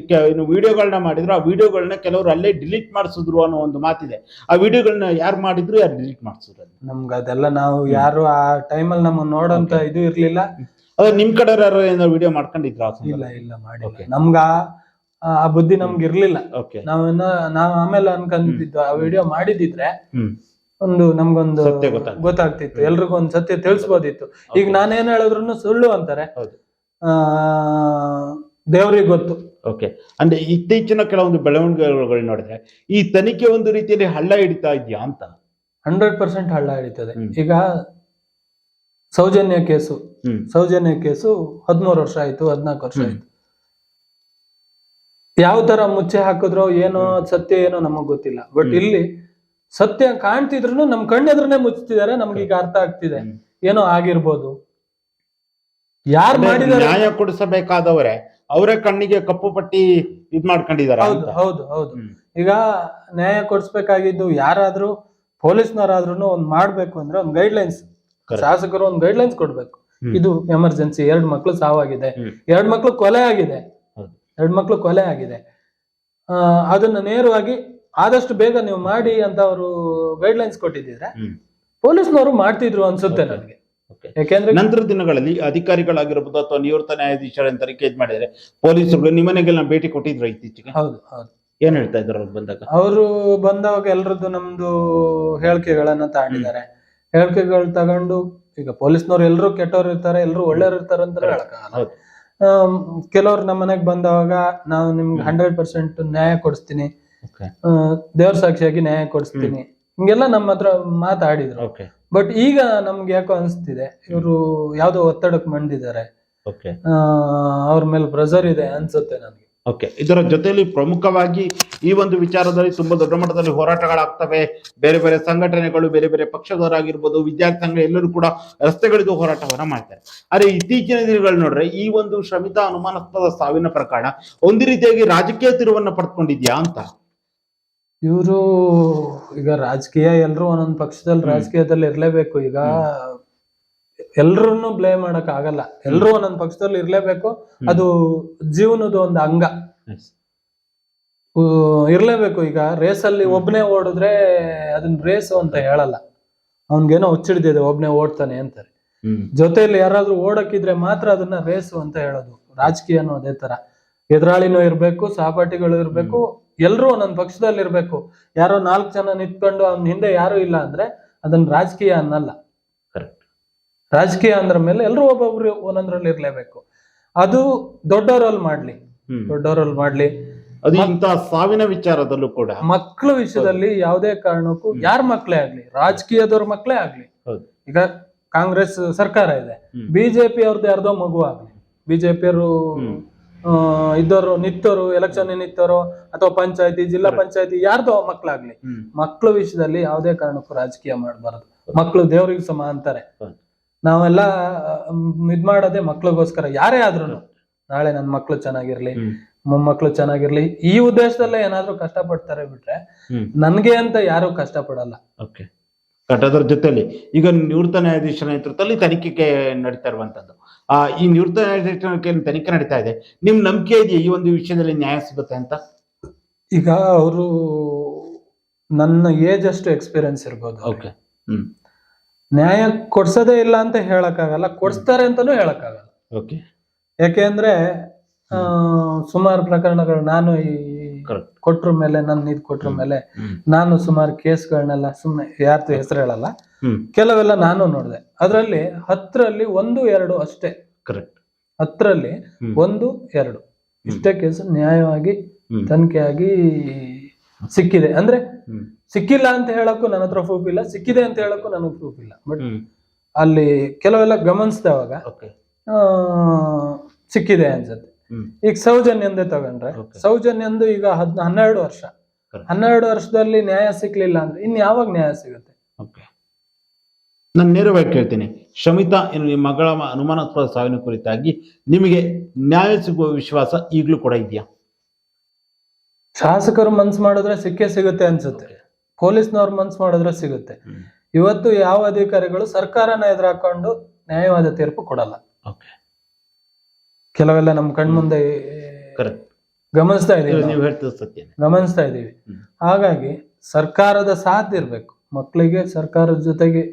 ವಿಡಿಯೋಗಳನ್ನ ಮಾಡಿದ್ರು ಆ ವಿಡಿಯೋಗಳನ್ನ ಕೆಲವರು ಅಲ್ಲೇ ಡಿಲೀಟ್ ಮಾಡಿಸಿದ್ರು ಅನ್ನೋ ಒಂದು ಮಾತಿದೆ. ಆ ವಿಡಿಯೋಗಳನ್ನ ಯಾರು ಮಾಡಿದ್ರು ಯಾರು ಡಿಲೀಟ್ ಮಾಡಿಸಿದ್ರು ನಮ್ಗೆ ಅದೆಲ್ಲ ನಾವು ಯಾರು ಆ ಟೈಮಲ್ಲಿ ನಮ್ಮ ನೋಡೋಂತ ಇದು ಇರ್ಲಿಲ್ಲ. ಅದ್ರ ನಿಮ್ ಕಡೆ ಯಾರು ಏನೋ ವಿಡಿಯೋ ಮಾಡ್ಕೊಂಡಿದ್ರು ಇಲ್ಲ ಇಲ್ಲ ಮಾಡಿ. ನಮ್ಗ ಆ- ಬುದ್ಧಿ ನಮ್ಗೆ ಇರ್ಲಿಲ್ಲ. ಓಕೆ ನಾವೇನ ನಾವ್ ಆಮೇಲೆ ಅನ್ಕೊಂಡಿದ್ದು ಆ ವಿಡಿಯೋ ಮಾಡಿದಿದ್ರೆ ಒಂದು ನಮ್ಗೊಂದು ಸತ್ಯ ಗೊತ್ತಾಗ್ತಿತ್ತು. ಗೊತ್ತಾಗ್ತಿತ್ತು. ಎಲ್ರಿಗೂ ಒಂದ್ ಸತ್ಯ ತಿಳಿಸ್ಬೋದಿತ್ತು. ಈಗ. ನಾನೇನ್ ಹೇಳಿದ್ರು ಸುಳ್ಳು ಅಂತಾರೆ. ಹೌದು. ಆ ದೇವ್ರಿಗೆ ಗೊತ್ತು. ಓಕೆ ಅಂದ್ರೆ ಇತ್ತೀಚಿನ ಕೆಲವೊಂದು ಬೆಳವಣಿಗೆಗಳು ನೋಡಿದ್ರೆ ಈ ತನಿಖೆ ಒಂದು ರೀತಿಯಲ್ಲಿ ಹಳ್ಳ ಹಿಡಿತಾ ಇದೆಯಾ ಅಂತ? ಹಂಡ್ರೆಡ್ ಪರ್ಸೆಂಟ್ ಹಳ್ಳ ಹಿಡಿತದೆ. ಹ್ಮ್. ಈಗ ಸೌಜನ್ಯ ಕೇಸು. ಹ್ಮ್. ಸೌಜನ್ಯ ಕೇಸು ಹದಿಮೂರು ವರ್ಷ ಆಯ್ತು ಹದಿನಾಲ್ಕು ವರ್ಷ ಹ್ಮ್. ಆಯ್ತು. ಯಾವ ತರ ಮುಚ್ಚೆ ಹಾಕಿದ್ರೋ ಏನೋ ಸತ್ಯ ಏನೋ ನಮಗ್ ಗೊತ್ತಿಲ್ಲ. ಬಟ್ ಇಲ್ಲಿ ಸತ್ಯ ಕಾಣ್ತಿದ್ರು ನಮ್ ಕಣ್ಣೆದ್ರನೆ ಮುಚ್ತಿದ್ದಾರೆ ನಮ್ಗೆ ಈಗ ಅರ್ಥ ಆಗ್ತಿದೆ. ಏನೋ ಆಗಿರ್ಬೋದು. ಯಾರು ಅಂದ್ರೆ ನ್ಯಾಯ ಕೊಡಿಸಬೇಕಾದವ್ರೆ ಅವರೇ ಕಣ್ಣಿಗೆ ಕಪ್ಪು ಪಟ್ಟಿ ಇದ್ ಮಾಡ್ಕೊಂಡಿದ್ದಾರೆ ಹೌದು ಹೌದು ಹೌದು. ಈಗ ನ್ಯಾಯ ಕೊಡಿಸ್ಬೇಕಾಗಿದ್ದು ಯಾರಾದ್ರೂ ಪೊಲೀಸ್ನವರಾದ್ರೂ ಒಂದ್ ಮಾಡ್ಬೇಕು ಅಂದ್ರೆ ಒಂದ್ ಗೈಡ್ ಲೈನ್ಸ್. ಶಾಸಕರು ಒಂದ್ ಗೈಡ್ ಲೈನ್ಸ್ ಕೊಡ್ಬೇಕು ಇದು ಎಮರ್ಜೆನ್ಸಿ ಎರಡ್ ಮಕ್ಳು ಸಾವಾಗಿದೆ. ಎರಡ್ ಮಕ್ಳು ಕೊಲೆ ಆಗಿದೆ. ಎರಡ್ ಮಕ್ಳು ಕೊಲೆ ಆಗಿದೆ. ಅದನ್ನ ನೇರವಾಗಿ ಆದಷ್ಟು ಬೇಗ ನೀವು ಮಾಡಿ ಅಂತ ಅವರು ಗೈಡ್ ಲೈನ್ಸ್ ಕೊಟ್ಟಿದ್ರೆ ಹ್ಮ್. ಪೊಲೀಸ್ನವರು ಮಾಡ್ತಿದ್ರು ಅನ್ಸುತ್ತೆ. ನನಗೆ. ಯಾಕೆಂದ್ರೆ ನಂತರ ದಿನಗಳಲ್ಲಿ ಅಧಿಕಾರಿಗಳಾಗಿರ್ಬೋದು ಅಥವಾ ನಿವೃತ್ತ ನ್ಯಾಯಾಧೀಶರ ತನಿಖೆ ಇದ್ ಮಾಡಿದ್ರೆ ಪೊಲೀಸರು ನಿಮ್ಮನೆಗೆಲ್ಲ ಭೇಟಿ ಕೊಟ್ಟಿದ್ರು ಇತ್ತೀಚೆಗೆ? ಹೌದು ಹೌದು. ಏನ್ ಹೇಳ್ತಾ ಇದ್ರು ಅವ್ರು ಬಂದಾಗ? ಅವರು ಬಂದಾಗ ಎಲ್ರದ್ದು ನಮ್ದು ಹೇಳಿಕೆಗಳನ್ನ ತಾಂಡಿದ್ದಾರೆ. ಹೇಳಿಕೆಗಳು ತಗೊಂಡು ಈಗ ಪೊಲೀಸ್ನವ್ರು ಎಲ್ಲರೂ ಕೆಟ್ಟವ್ರು ಇರ್ತಾರೆ ಎಲ್ಲರೂ ಒಳ್ಳೆಯವ್ರು ಇರ್ತಾರೆ ಅಂತ ಹೇಳಕ್ಕಾಗಲ್ಲ. ಕೆಲವ್ರು ನಮ್ಮ ಮನೆಗೆ ಬಂದಾಗ ನಾವು ನಿಮ್ಗೆ ಹಂಡ್ರೆಡ್ ಪರ್ಸೆಂಟ್ ನ್ಯಾಯ ಕೊಡಿಸ್ತೀನಿ. ದೇವ್ರ ಸಾಕ್ಷಿಯಾಗಿ ನ್ಯಾಯ ಕೊಡಿಸ್ತೀನಿ. ಹಿಂಗೆಲ್ಲ ನಮ್ಮ ಹತ್ರ ಮಾತಾಡಿದ್ರು. ಬಟ್ ಈಗ ನಮ್ಗೆ ಯಾಕೋ ಅನಿಸ್ತಿದೆ ಇವರು ಯಾವ್ದೋ ಒತ್ತಡಕ್ಕೆ ಮಂಡಿದ್ದಾರೆ ಅವ್ರ ಮೇಲೆ ಪ್ರೆಸರ್ ಇದೆ ಅನ್ಸುತ್ತೆ ನನಗೆ. ಓಕೆ ಇದರ ಜೊತೆಯಲ್ಲಿ ಪ್ರಮುಖವಾಗಿ ಈ ಒಂದು ವಿಚಾರದಲ್ಲಿ ತುಂಬಾ ದೊಡ್ಡ ಮಟ್ಟದಲ್ಲಿ ಹೋರಾಟಗಳಾಗ್ತವೆ. ಬೇರೆ ಬೇರೆ ಸಂಘಟನೆಗಳು ಬೇರೆ ಬೇರೆ ಪಕ್ಷದವರಾಗಿರ್ಬೋದು ವಿದ್ಯಾರ್ಥಿ ಸಂಘ ಎಲ್ಲರೂ ಕೂಡ ರಸ್ತೆಗಳಿದು ಹೋರಾಟವನ್ನ ಮಾಡ್ತಾರೆ. ಆದರೆ ಇತ್ತೀಚಿನ ದಿನಗಳು ನೋಡ್ರೆ ಈ ಒಂದು ಶ್ರಮಿತ ಅನುಮಾನಾಸ್ಪದ ಸಾವಿನ ಪ್ರಕರಣ ಒಂದು ರೀತಿಯಾಗಿ ರಾಜಕೀಯ ತಿರುವನ್ನ ಪಡ್ಕೊಂಡಿದ್ಯಾ ಅಂತ? ಇವರು ಈಗ ರಾಜಕೀಯ ಎಲ್ಲರೂ ಒಂದೊಂದು ಪಕ್ಷದಲ್ಲಿ ರಾಜಕೀಯದಲ್ಲಿ ಇರಲೇಬೇಕು ಈಗ ಎಲ್ರನ್ನು ಬ್ಲೇಮ್ ಮಾಡಕ್ ಆಗಲ್ಲ. ಎಲ್ರು ಒಂದೊಂದ್ ಪಕ್ಷದಲ್ಲಿ ಇರ್ಲೇಬೇಕು. ಅದು ಜೀವನದ ಒಂದು ಅಂಗ. ಇರ್ಲೇಬೇಕು ಈಗ. ಅಲ್ಲಿ ಒಬ್ನೇ ಓಡಿದ್ರೆ ಅದನ್ನ ರೇಸು ಅಂತ ಹೇಳಲ್ಲ. ಅವನ್ಗೇನೋ ಹುಚ್ಚಿಡ್ದಿದೆ ಒಬ್ನೇ ಓಡ್ತಾನೆ ಅಂತಾರೆ. ಜೊತೆಯಲ್ಲಿ ಯಾರಾದ್ರೂ ಓಡಕ್ಕಿದ್ರೆ ಮಾತ್ರ ಅದನ್ನ ರೇಸು ಅಂತ ಹೇಳೋದು. ರಾಜಕೀಯನೂ ಅದೇ ತರ. ಎದುರಾಳಿನೂ ಇರ್ಬೇಕು ಸಹಪಾಠಿಗಳು ಇರ್ಬೇಕು ಎಲ್ರೂ ಒಂದೊಂದ್ ಪಕ್ಷದಲ್ಲಿ ಇರ್ಬೇಕು ಯಾರೋ ನಾಲ್ಕು ಜನ ನಿಂತ್ಕೊಂಡು ಅವ್ನ ಹಿಂದೆ ಯಾರು ಇಲ್ಲ ಅಂದ್ರೆ ಅದನ್ನ ರಾಜಕೀಯ ಅನ್ನಲ್ಲ. ರಾಜಕೀಯ ಅಂದ್ರ ಮೇಲೆ ಎಲ್ಲರೂ ಒಬ್ಬೊಬ್ರು ಒಂದೊಂದ್ರಲ್ಲಿ ಇರ್ಲೇಬೇಕು. ಅದು ದೊಡ್ಡವರಲ್ಲಿ ಮಾಡ್ಲಿ. ದೊಡ್ಡವರಲ್ಲಿ ಮಾಡ್ಲಿ. ಅದು ಇಂತಹ ಸಾವಿನ ವಿಚಾರದಲ್ಲೂ ಕೂಡ. ಮಕ್ಕಳ ವಿಷಯದಲ್ಲಿ ಯಾವುದೇ ಕಾರಣಕ್ಕೂ ಯಾರ ಮಕ್ಕಳೇ ಆಗ್ಲಿ ರಾಜಕೀಯದವ್ರ ಮಕ್ಕಳೇ ಆಗ್ಲಿ. ಈಗ ಕಾಂಗ್ರೆಸ್ ಸರ್ಕಾರ ಇದೆ. ಬಿಜೆಪಿ ಅವ್ರದ್ದು ಯಾರ್ದೋ ಮಗು ಆಗ್ಲಿ. ಬಿಜೆಪಿಯವರು. ಇದ್ದವರು ನಿತ್ತೋರು ಎಲೆಕ್ಷನ್ ನಿಂತವರು ಅಥವಾ ಪಂಚಾಯತಿ ಜಿಲ್ಲಾ. ಪಂಚಾಯತಿ ಯಾರ್ದೋ ಮಕ್ಕಳಾಗ್ಲಿ ಮಕ್ಕಳ ವಿಷಯದಲ್ಲಿ ಯಾವುದೇ ಕಾರಣಕ್ಕೂ ರಾಜಕೀಯ ಮಾಡಬಾರದು. ಮಕ್ಕಳು ದೇವರಿಗೆ ಸಮ ಅಂತಾರೆ. ನಾವೆಲ್ಲ ಇದ್ ಮಾಡೋದೇ ಮಕ್ಳಿಗೋಸ್ಕರ. ಯಾರೇ ಆದ್ರೂ ನಾಳೆ ನನ್ ಮಕ್ಳು ಚೆನ್ನಾಗಿರ್ಲಿ. ಮೊಮ್ಮಕ್ಳು ಚೆನ್ನಾಗಿರ್ಲಿ ಈ ಉದ್ದೇಶದಲ್ಲೇ ಏನಾದ್ರೂ ಕಷ್ಟಪಡ್ತಾರೆ ಬಿಟ್ರೆ ಹ್ಮ್. ನನ್ಗೆ ಅಂತ ಯಾರು ಕಷ್ಟಪಡಲ್ಲ. ಓಕೆ. ಬಟ್ ಅದರ ಜೊತೆಲಿ ಈಗ ನಿವೃತ್ತ ನ್ಯಾಯಾಧೀಶರ ನೇತೃತ್ವದಲ್ಲಿ ತನಿಖೆಗೆ ನಡೀತಾ ಇರುವಂತದ್ದು ಆ ಈ ನಿವೃತ್ತ ನ್ಯಾಯಾಧೀಶರ ಕೈಯಲ್ಲಿ ತನಿಖೆ ನಡೀತಾ ಇದೆ? ನಿಮ್ ನಂಬಿಕೆ ಇದೆಯಾ ಈ ಒಂದು ವಿಷಯದಲ್ಲಿ ನ್ಯಾಯ ಸಿಗುತ್ತೆ ಅಂತ? ಈಗ ಅವರು ನನ್ನ ಏಜ್ ಅಷ್ಟು ಎಕ್ಸ್ಪೀರಿಯನ್ಸ್ ಇರ್ಬೋದು. ಓಕೆ. ಹ್ಮ್. ನ್ಯಾಯ ಕೊಡ್ಸೋದೇ ಇಲ್ಲ ಅಂತ ಹೇಳಕ್ಕಾಗಲ್ಲ ಕೊಡ್ಸ್ತಾರೆ ಅಂತಾನೂ ಹೇಳಕ್ಕಾಗಲ್ಲ. ಓಕೆ ಯಾಕೆಂದ್ರೆ ಸುಮಾರು ಪ್ರಕರಣಗಳು ನಾನು ಈ. ಕೊಟ್ರ ಮೇಲೆ ನನ್ನ ಇದ್ ಕೊಟ್ರ ಮೇಲೆ ನಾನು ಸುಮಾರು ಕೇಸ್ಗಳನ್ನೆಲ್ಲ ಸುಮ್ಮನೆ ಯಾರ್ದು ಹೆಸರು ಹೇಳಲ್ಲ ಕೆಲವೆಲ್ಲ ನಾನು ನೋಡಿದೆ. ಅದರಲ್ಲಿ ಹತ್ತರಲ್ಲಿ ಒಂದು ಎರಡು ಅಷ್ಟೇ. ಕರೆಕ್ಟ್ ಹತ್ತರಲ್ಲಿ. ಒಂದು ಎರಡು. ಇಷ್ಟೇ ಕೇಸ್ ನ್ಯಾಯವಾಗಿ ತನಿಖೆ ತನಿಖೆಯಾಗಿ ಸಿಕ್ಕಿದೆ. ಅಂದ್ರೆ ಸಿಕ್ಕಿಲ್ಲ ಅಂತ ಹೇಳಕ್ಕೂ ನನ್ನ ಹತ್ರ ಪ್ರೂಫ್ ಇಲ್ಲ ಸಿಕ್ಕಿದೆ ಅಂತ ಹೇಳಕ್ಕೂ ನನಗೆ ಪ್ರೂಫ್ ಇಲ್ಲ. ಬಟ್ ಅಲ್ಲಿ ಕೆಲವೆಲ್ಲ ಗಮನಿಸಿದವಾಗ ಓಕೆ ಆ, ಸಿಕ್ಕಿದೆ ಅನ್ಸುತ್ತೆ. ಈಗ ಸೌಜನ್ಯಂದೇ ತಗೊಂಡ್ರೆ ಸೌಜನ್ಯ ಸೌಜನ್ಯಂದು ಈಗ ಹದ್ ಹನ್ನೆರಡು ವರ್ಷ. ಹನ್ನೆರಡು ವರ್ಷದಲ್ಲಿ ನ್ಯಾಯ ಸಿಕ್ಲಿಲ್ಲ ಅಂದ್ರೆ ಇನ್ ಯಾವಾಗ ನ್ಯಾಯ ಸಿಗುತ್ತೆ? ನಾನು ನೇರವಾಗಿ ಕೇಳ್ತೀನಿ. ಶಮಿತಾ ಏನು ನಿಮ್ಮ ಮಗಳ ಅನುಮಾನಾಸ್ಪದ ಸಾವಿನ ಕುರಿತಾಗಿ ನಿಮಗೆ ನ್ಯಾಯ ಸಿಗುವ ವಿಶ್ವಾಸ ಈಗಲೂ ಕೂಡ ಇದೆಯಾ? ಶಾಸಕರು ಮನ್ಸು ಮಾಡಿದ್ರೆ ಸಿಕ್ಕೇ ಸಿಗುತ್ತೆ ಅನ್ಸುತ್ತೆ. ಪೊಲೀಸ್ನವ್ರು ಮನ್ಸು ಮಾಡಿದ್ರೆ ಸಿಗುತ್ತೆ. ಇವತ್ತು ಯಾವ ಅಧಿಕಾರಿಗಳು ಸರ್ಕಾರನ ಎದುರಾಕೊಂಡು ನ್ಯಾಯವಾದ ತೀರ್ಪು ಕೊಡಲ್ಲ. ಕೆಲವೆಲ್ಲ ನಮ್ ಕಣ್ಮುಂದೆ ಗಮನಿಸ್ತಾ ಇದೀವಿ ಗಮನಿಸ್ತಾ ಇದ್ದೀವಿ. ಹಾಗಾಗಿ ಸರ್ಕಾರದ ಸಾಥ್ ಇರ್ಬೇಕು. ಮಕ್ಕಳಿಗೆ ಸರ್ಕಾರದ ಜೊತೆಗೆ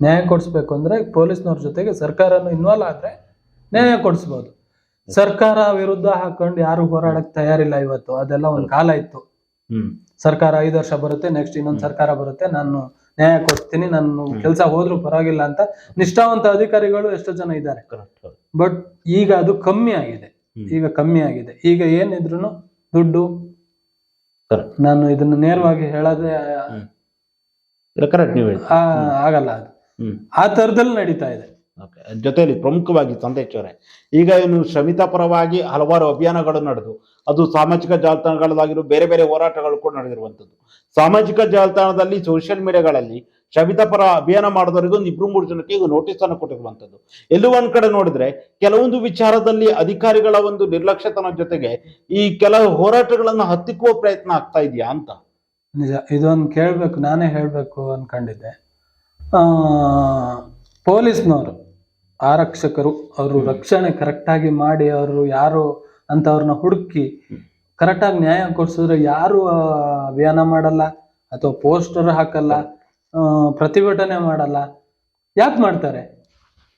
ನ್ಯಾಯ ಕೊಡಿಸ್ಬೇಕು ಅಂದ್ರೆ ಪೊಲೀಸ್ನವ್ರ ಜೊತೆಗೆ ಸರ್ಕಾರನು ಇನ್ವಾಲ್ವ್ ಆದ್ರೆ ನ್ಯಾಯ ಕೊಡಿಸ್ಬೋದು. ಸರ್ಕಾರ ವಿರುದ್ಧ ಹಾಕೊಂಡು ಯಾರು ಹೋರಾಡಕ್ ತಯಾರಿಲ್ಲ ಇವತ್ತು. ಅದೆಲ್ಲ ಒಂದ್ ಕಾಲ ಇತ್ತು. ಸರ್ಕಾರ ಐದು ವರ್ಷ ಬರುತ್ತೆ ನೆಕ್ಸ್ಟ್ ಇನ್ನೊಂದ್ ಸರ್ಕಾರ ಬರುತ್ತೆ ನಾನು ನ್ಯಾಯ ಕೊಡ್ತೀನಿ ನಾನು. ಕೆಲಸ ಹೋದ್ರು ಪರವಾಗಿಲ್ಲ ಅಂತ ನಿಷ್ಠಾವಂತ ಅಧಿಕಾರಿಗಳು ಎಷ್ಟೋ ಜನ ಇದ್ದಾರೆ. ಬಟ್ ಈಗ ಅದು ಕಮ್ಮಿ ಆಗಿದೆ. ಈಗ ಕಮ್ಮಿ ಆಗಿದೆ. ಈಗ ಏನಿದ್ರು ದುಡ್ಡು. ನಾನು ಇದನ್ನ ನೇರವಾಗಿ ಹೇಳೋದೇ ಆಗಲ್ಲ ಅದು. ಆ ತರದಲ್ಲಿ ನಡೀತಾ ಇದೆ. ಜೊತೆಯಲ್ಲಿ ಪ್ರಮುಖವಾಗಿ ಸಂದೇಶ್ ಅವರೇ ಈಗ ಏನು ಶ್ರಮಿತ ಪರವಾಗಿ ಹಲವಾರು ಅಭಿಯಾನಗಳು ನಡೆದು, ಅದು ಸಾಮಾಜಿಕ ಜಾಲತಾಣಗಳಾಗಿರೋ ಬೇರೆ ಬೇರೆ ಹೋರಾಟಗಳು ಕೂಡ ನಡೆದಿರುವಂಥದ್ದು. ಸಾಮಾಜಿಕ ಜಾಲತಾಣದಲ್ಲಿ ಸೋಷಿಯಲ್ ಮೀಡಿಯಾಗಳಲ್ಲಿ ಶ್ರಮಿತ ಪರ ಅಭಿಯಾನ ಮಾಡಿದವರಿಗೂ ಒಂದು ಮೂರು ಜನಕ್ಕೆ ಈಗ ನೋಟಿಸ್ ಅನ್ನು ಕೊಟ್ಟಿರುವಂಥದ್ದು. ಎಲ್ಲೂ ಒಂದ್ ಕಡೆ ನೋಡಿದ್ರೆ ಕೆಲವೊಂದು ವಿಚಾರದಲ್ಲಿ ಅಧಿಕಾರಿಗಳ ಒಂದು ನಿರ್ಲಕ್ಷ್ಯತನ ಜೊತೆಗೆ ಈ ಕೆಲವು ಹೋರಾಟಗಳನ್ನು ಹತ್ತಿಕ್ಕುವ ಪ್ರಯತ್ನ ಆಗ್ತಾ ಇದೆಯಾ ಅಂತ? ನಿಜ. ಇದೊಂದು ಕೇಳಬೇಕು, ನಾನೇ ಹೇಳಬೇಕು ಅನ್ಕೊಂಡಿದ್ದೆ. ಪೊಲೀಸ್ನವರು ಆರಕ್ಷಕರು ಅವರು ರಕ್ಷಣೆ ಕರೆಕ್ಟಾಗಿ ಮಾಡಿ ಅವರು ಯಾರು ಅಂತ ಅವ್ರನ್ನ ಹುಡುಕಿ ಕರೆಕ್ಟಾಗಿ ನ್ಯಾಯ ಕೊಡ್ಸಿದ್ರೆ ಯಾರು ಅಭಿಯಾನ ಮಾಡಲ್ಲ ಅಥವಾ ಪೋಸ್ಟರ್ ಹಾಕಲ್ಲ ಪ್ರತಿಭಟನೆ ಮಾಡಲ್ಲ? ಯಾಕೆ ಮಾಡ್ತಾರೆ?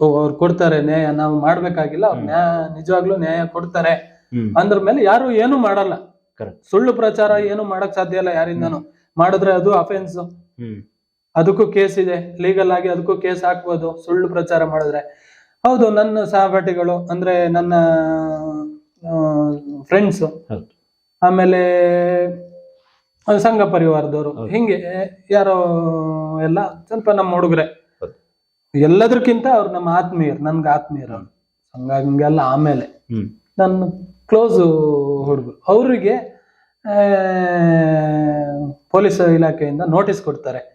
ಓ ಅವ್ರು ಕೊಡ್ತಾರೆ ನ್ಯಾಯ ನಾವು ಮಾಡ್ಬೇಕಾಗಿಲ್ಲ ಅವ್ರು ನ್ಯಾಯ ನಿಜವಾಗ್ಲೂ ನ್ಯಾಯ ಕೊಡ್ತಾರೆ. ಅಂದ್ರ ಮೇಲೆ ಯಾರು ಏನು ಮಾಡಲ್ಲ. ಸುಳ್ಳು ಪ್ರಚಾರ ಏನು ಮಾಡಕ್ ಸಾಧ್ಯ ಇಲ್ಲ ಯಾರಿಂದನು. ಮಾಡಿದ್ರೆ ಅದು ಅಫೆನ್ಸ್ ಅದಕ್ಕೂ ಕೇಸ್ ಇದೆ. ಲೀಗಲ್ ಆಗಿ ಅದಕ್ಕೂ ಕೇಸ್ ಹಾಕ್ಬೋದು. ಸುಳ್ಳು ಪ್ರಚಾರ ಮಾಡಿದ್ರೆ. ಹೌದು ನನ್ನ ಸಹಪಾಠಿಗಳು ಅಂದ್ರೆ ನನ್ನ ಫ್ರೆಂಡ್ಸ್. ಆಮೇಲೆ ಸಂಘ ಪರಿವಾರದವರು. ಹಿಂಗೆ ಯಾರೋ ಎಲ್ಲ ಸ್ವಲ್ಪ ನಮ್ಮ ಹುಡುಗರೆ. ಎಲ್ಲದಕ್ಕಿಂತ ಅವ್ರು ನಮ್ಮ ಆತ್ಮೀಯರು ನನ್ಗೆ ಆತ್ಮೀಯರು ಹಂಗಾಗಿ ಸಂಘ ಹಿಂಗೆಲ್ಲ ಆಮೇಲೆ. ನನ್ನ ಕ್ಲೋಸ್ ಹುಡುಗರು. ಅವರಿಗೆ ಪೊಲೀಸ್ ಇಲಾಖೆಯಿಂದ ನೋಟಿಸ್ ಕೊಡ್ತಾರೆ.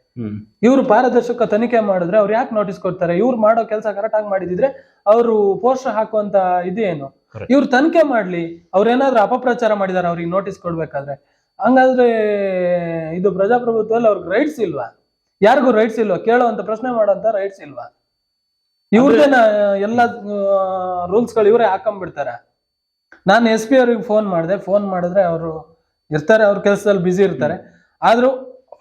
ಇವರು ಪಾರದರ್ಶಕ ತನಿಖೆ ಮಾಡಿದ್ರೆ ಅವ್ರು ಯಾಕೆ ನೋಟಿಸ್ ಕೊಡ್ತಾರೆ? ಇವ್ರು ಮಾಡೋ ಕೆಲಸ ಕರೆಕ್ಟ್ ಆಗಿ ಮಾಡಿದಿದ್ರೆ ಅವರು ಪೋಸ್ಟರ್ ಹಾಕುವಂತ ಇದೇನು. ಇವ್ರು ತನಿಖೆ ಮಾಡ್ಲಿ ಅವ್ರೇನಾದ್ರೂ ಅಪಪ್ರಚಾರ ಮಾಡಿದಾರೆ ಅವ್ರಿಗೆ ನೋಟಿಸ್ ಕೊಡ್ಬೇಕಾದ್ರೆ. ಹಂಗಾದ್ರೆ ಇದು ಪ್ರಜಾಪ್ರಭುತ್ವದಲ್ಲಿ ಅವ್ರಿಗೆ ರೈಟ್ಸ್ ಇಲ್ವಾ? ಯಾರಿಗೂ ರೈಟ್ಸ್ ಇಲ್ವಾ? ಕೇಳೋಂತ ಪ್ರಶ್ನೆ ಮಾಡೋಂತ ರೈಟ್ಸ್ ಇಲ್ವಾ? ಇವ್ರದೇನ ಎಲ್ಲ ರೂಲ್ಸ್ಗಳು ಇವರೇ ಹಾಕೊಂಡ್ಬಿಡ್ತಾರೆ. ನಾನು ಎಸ್ ಪಿ ಅವ್ರಿಗೆ ಫೋನ್ ಮಾಡಿದೆ ಫೋನ್ ಮಾಡಿದ್ರೆ ಅವರು ಇರ್ತಾರೆ ಅವ್ರ ಕೆಲಸದಲ್ಲಿ ಬ್ಯುಸಿ ಇರ್ತಾರೆ. ಆದ್ರೂ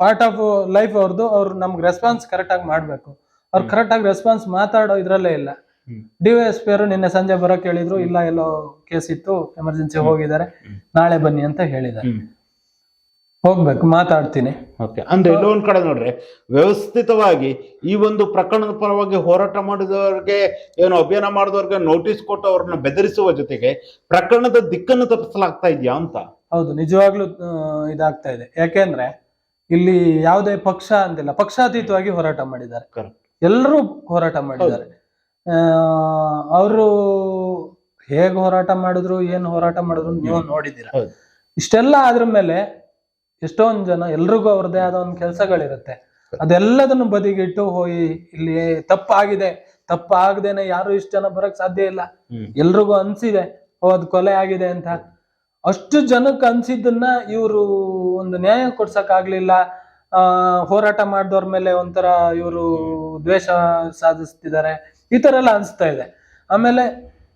ಪಾರ್ಟ್ ಆಫ್ ಲೈಫ್ ಅವ್ರದ್ದು ಅವ್ರು ನಮ್ಗೆ ರೆಸ್ಪಾನ್ಸ್ ಕರೆಕ್ಟ್ ಆಗಿ ಮಾಡ್ಬೇಕು. ಅವ್ರು. ಕರೆಕ್ಟ್ ಆಗಿ ರೆಸ್ಪಾನ್ಸ್ ಮಾತಾಡೋ ಇದ್ರಲ್ಲೇ ಇಲ್ಲ. ಡಿ ಎಸ್ ಪಿ ಅವರು ನಿನ್ನೆ ಸಂಜೆ ಬರೋಕೆ ಹೇಳಿದ್ರು ಇಲ್ಲ ಎಲ್ಲೋ ಕೇಸ್ ಇತ್ತು ಎಮರ್ಜೆನ್ಸಿ. ಹೋಗಿದ್ದಾರೆ ನಾಳೆ ಬನ್ನಿ ಅಂತ ಹೇಳಿದ್ದಾರೆ. ಹೋಗ್ಬೇಕು ಮಾತಾಡ್ತೀನಿ. ಓಕೆ ಅಂದ್ರೆ ಎಲ್ಲೋ ಒಂದ್ ಕಡೆ ನೋಡ್ರಿ ವ್ಯವಸ್ಥಿತವಾಗಿ ಈ ಒಂದು ಪ್ರಕರಣದ ಪರವಾಗಿ ಹೋರಾಟ ಮಾಡಿದವರಿಗೆ ಏನು ಅಭಿಯಾನ ಮಾಡಿದವರಿಗೆ ನೋಟಿಸ್ ಕೊಟ್ಟು ಅವ್ರನ್ನ ಬೆದರಿಸುವ ಜೊತೆಗೆ ಪ್ರಕರಣದ ದಿಕ್ಕನ್ನು ತಪ್ಪಿಸಲಾಗ್ತಾ ಇದೆಯಾ ಅಂತ? ಹೌದು ನಿಜವಾಗ್ಲೂ ಇದಾಗ್ತಾ ಇದೆ. ಯಾಕೆಂದ್ರೆ ಇಲ್ಲಿ ಯಾವುದೇ ಪಕ್ಷ ಅಂತಿಲ್ಲ. ಪಕ್ಷಾತೀತವಾಗಿ ಹೋರಾಟ ಮಾಡಿದ್ದಾರೆ. ಎಲ್ಲರೂ ಹೋರಾಟ ಮಾಡಿದ್ದಾರೆ. ಅವರು ಹೇಗ್ ಹೋರಾಟ ಮಾಡಿದ್ರು ಏನ್ ಹೋರಾಟ ಮಾಡಿದ್ರು ನೀವು ನೋಡಿದ್ದೀರಾ. ಇಷ್ಟೆಲ್ಲ ಆದ್ರ ಮೇಲೆ ಎಷ್ಟೊಂದ್ ಜನ ಎಲ್ರಿಗೂ ಅವ್ರದೇ ಆದ ಒಂದು ಕೆಲಸಗಳಿರುತ್ತೆ. ಅದೆಲ್ಲದನ್ನು ಬದಿಗಿಟ್ಟು ಹೋಗಿ ಇಲ್ಲಿ ತಪ್ಪಾಗಿದೆ ತಪ್ಪಾಗದೇನೆ ಯಾರು ಇಷ್ಟು ಜನ ಬರಕ್ ಸಾಧ್ಯ ಇಲ್ಲ. ಎಲ್ರಿಗೂ ಅನ್ಸಿದೆ ಓ ಅದ್ ಕೊಲೆ ಆಗಿದೆ ಅಂತ. ಅಷ್ಟು ಜನಕ್ಕೆ ಅನ್ಸಿದ್ದನ್ನ ಇವರು ಒಂದು ನ್ಯಾಯ ಕೊಡ್ಸಕ್ ಆಗ್ಲಿಲ್ಲ. ಹೋರಾಟ ಮಾಡಿದವ್ರ ಮೇಲೆ ಒಂಥರ ಇವರು ದ್ವೇಷ ಸಾಧಿಸ್ತಿದ್ದಾರೆ. ಈ ತರ ಎಲ್ಲ ಅನ್ಸ್ತಾ ಇದೆ. ಆಮೇಲೆ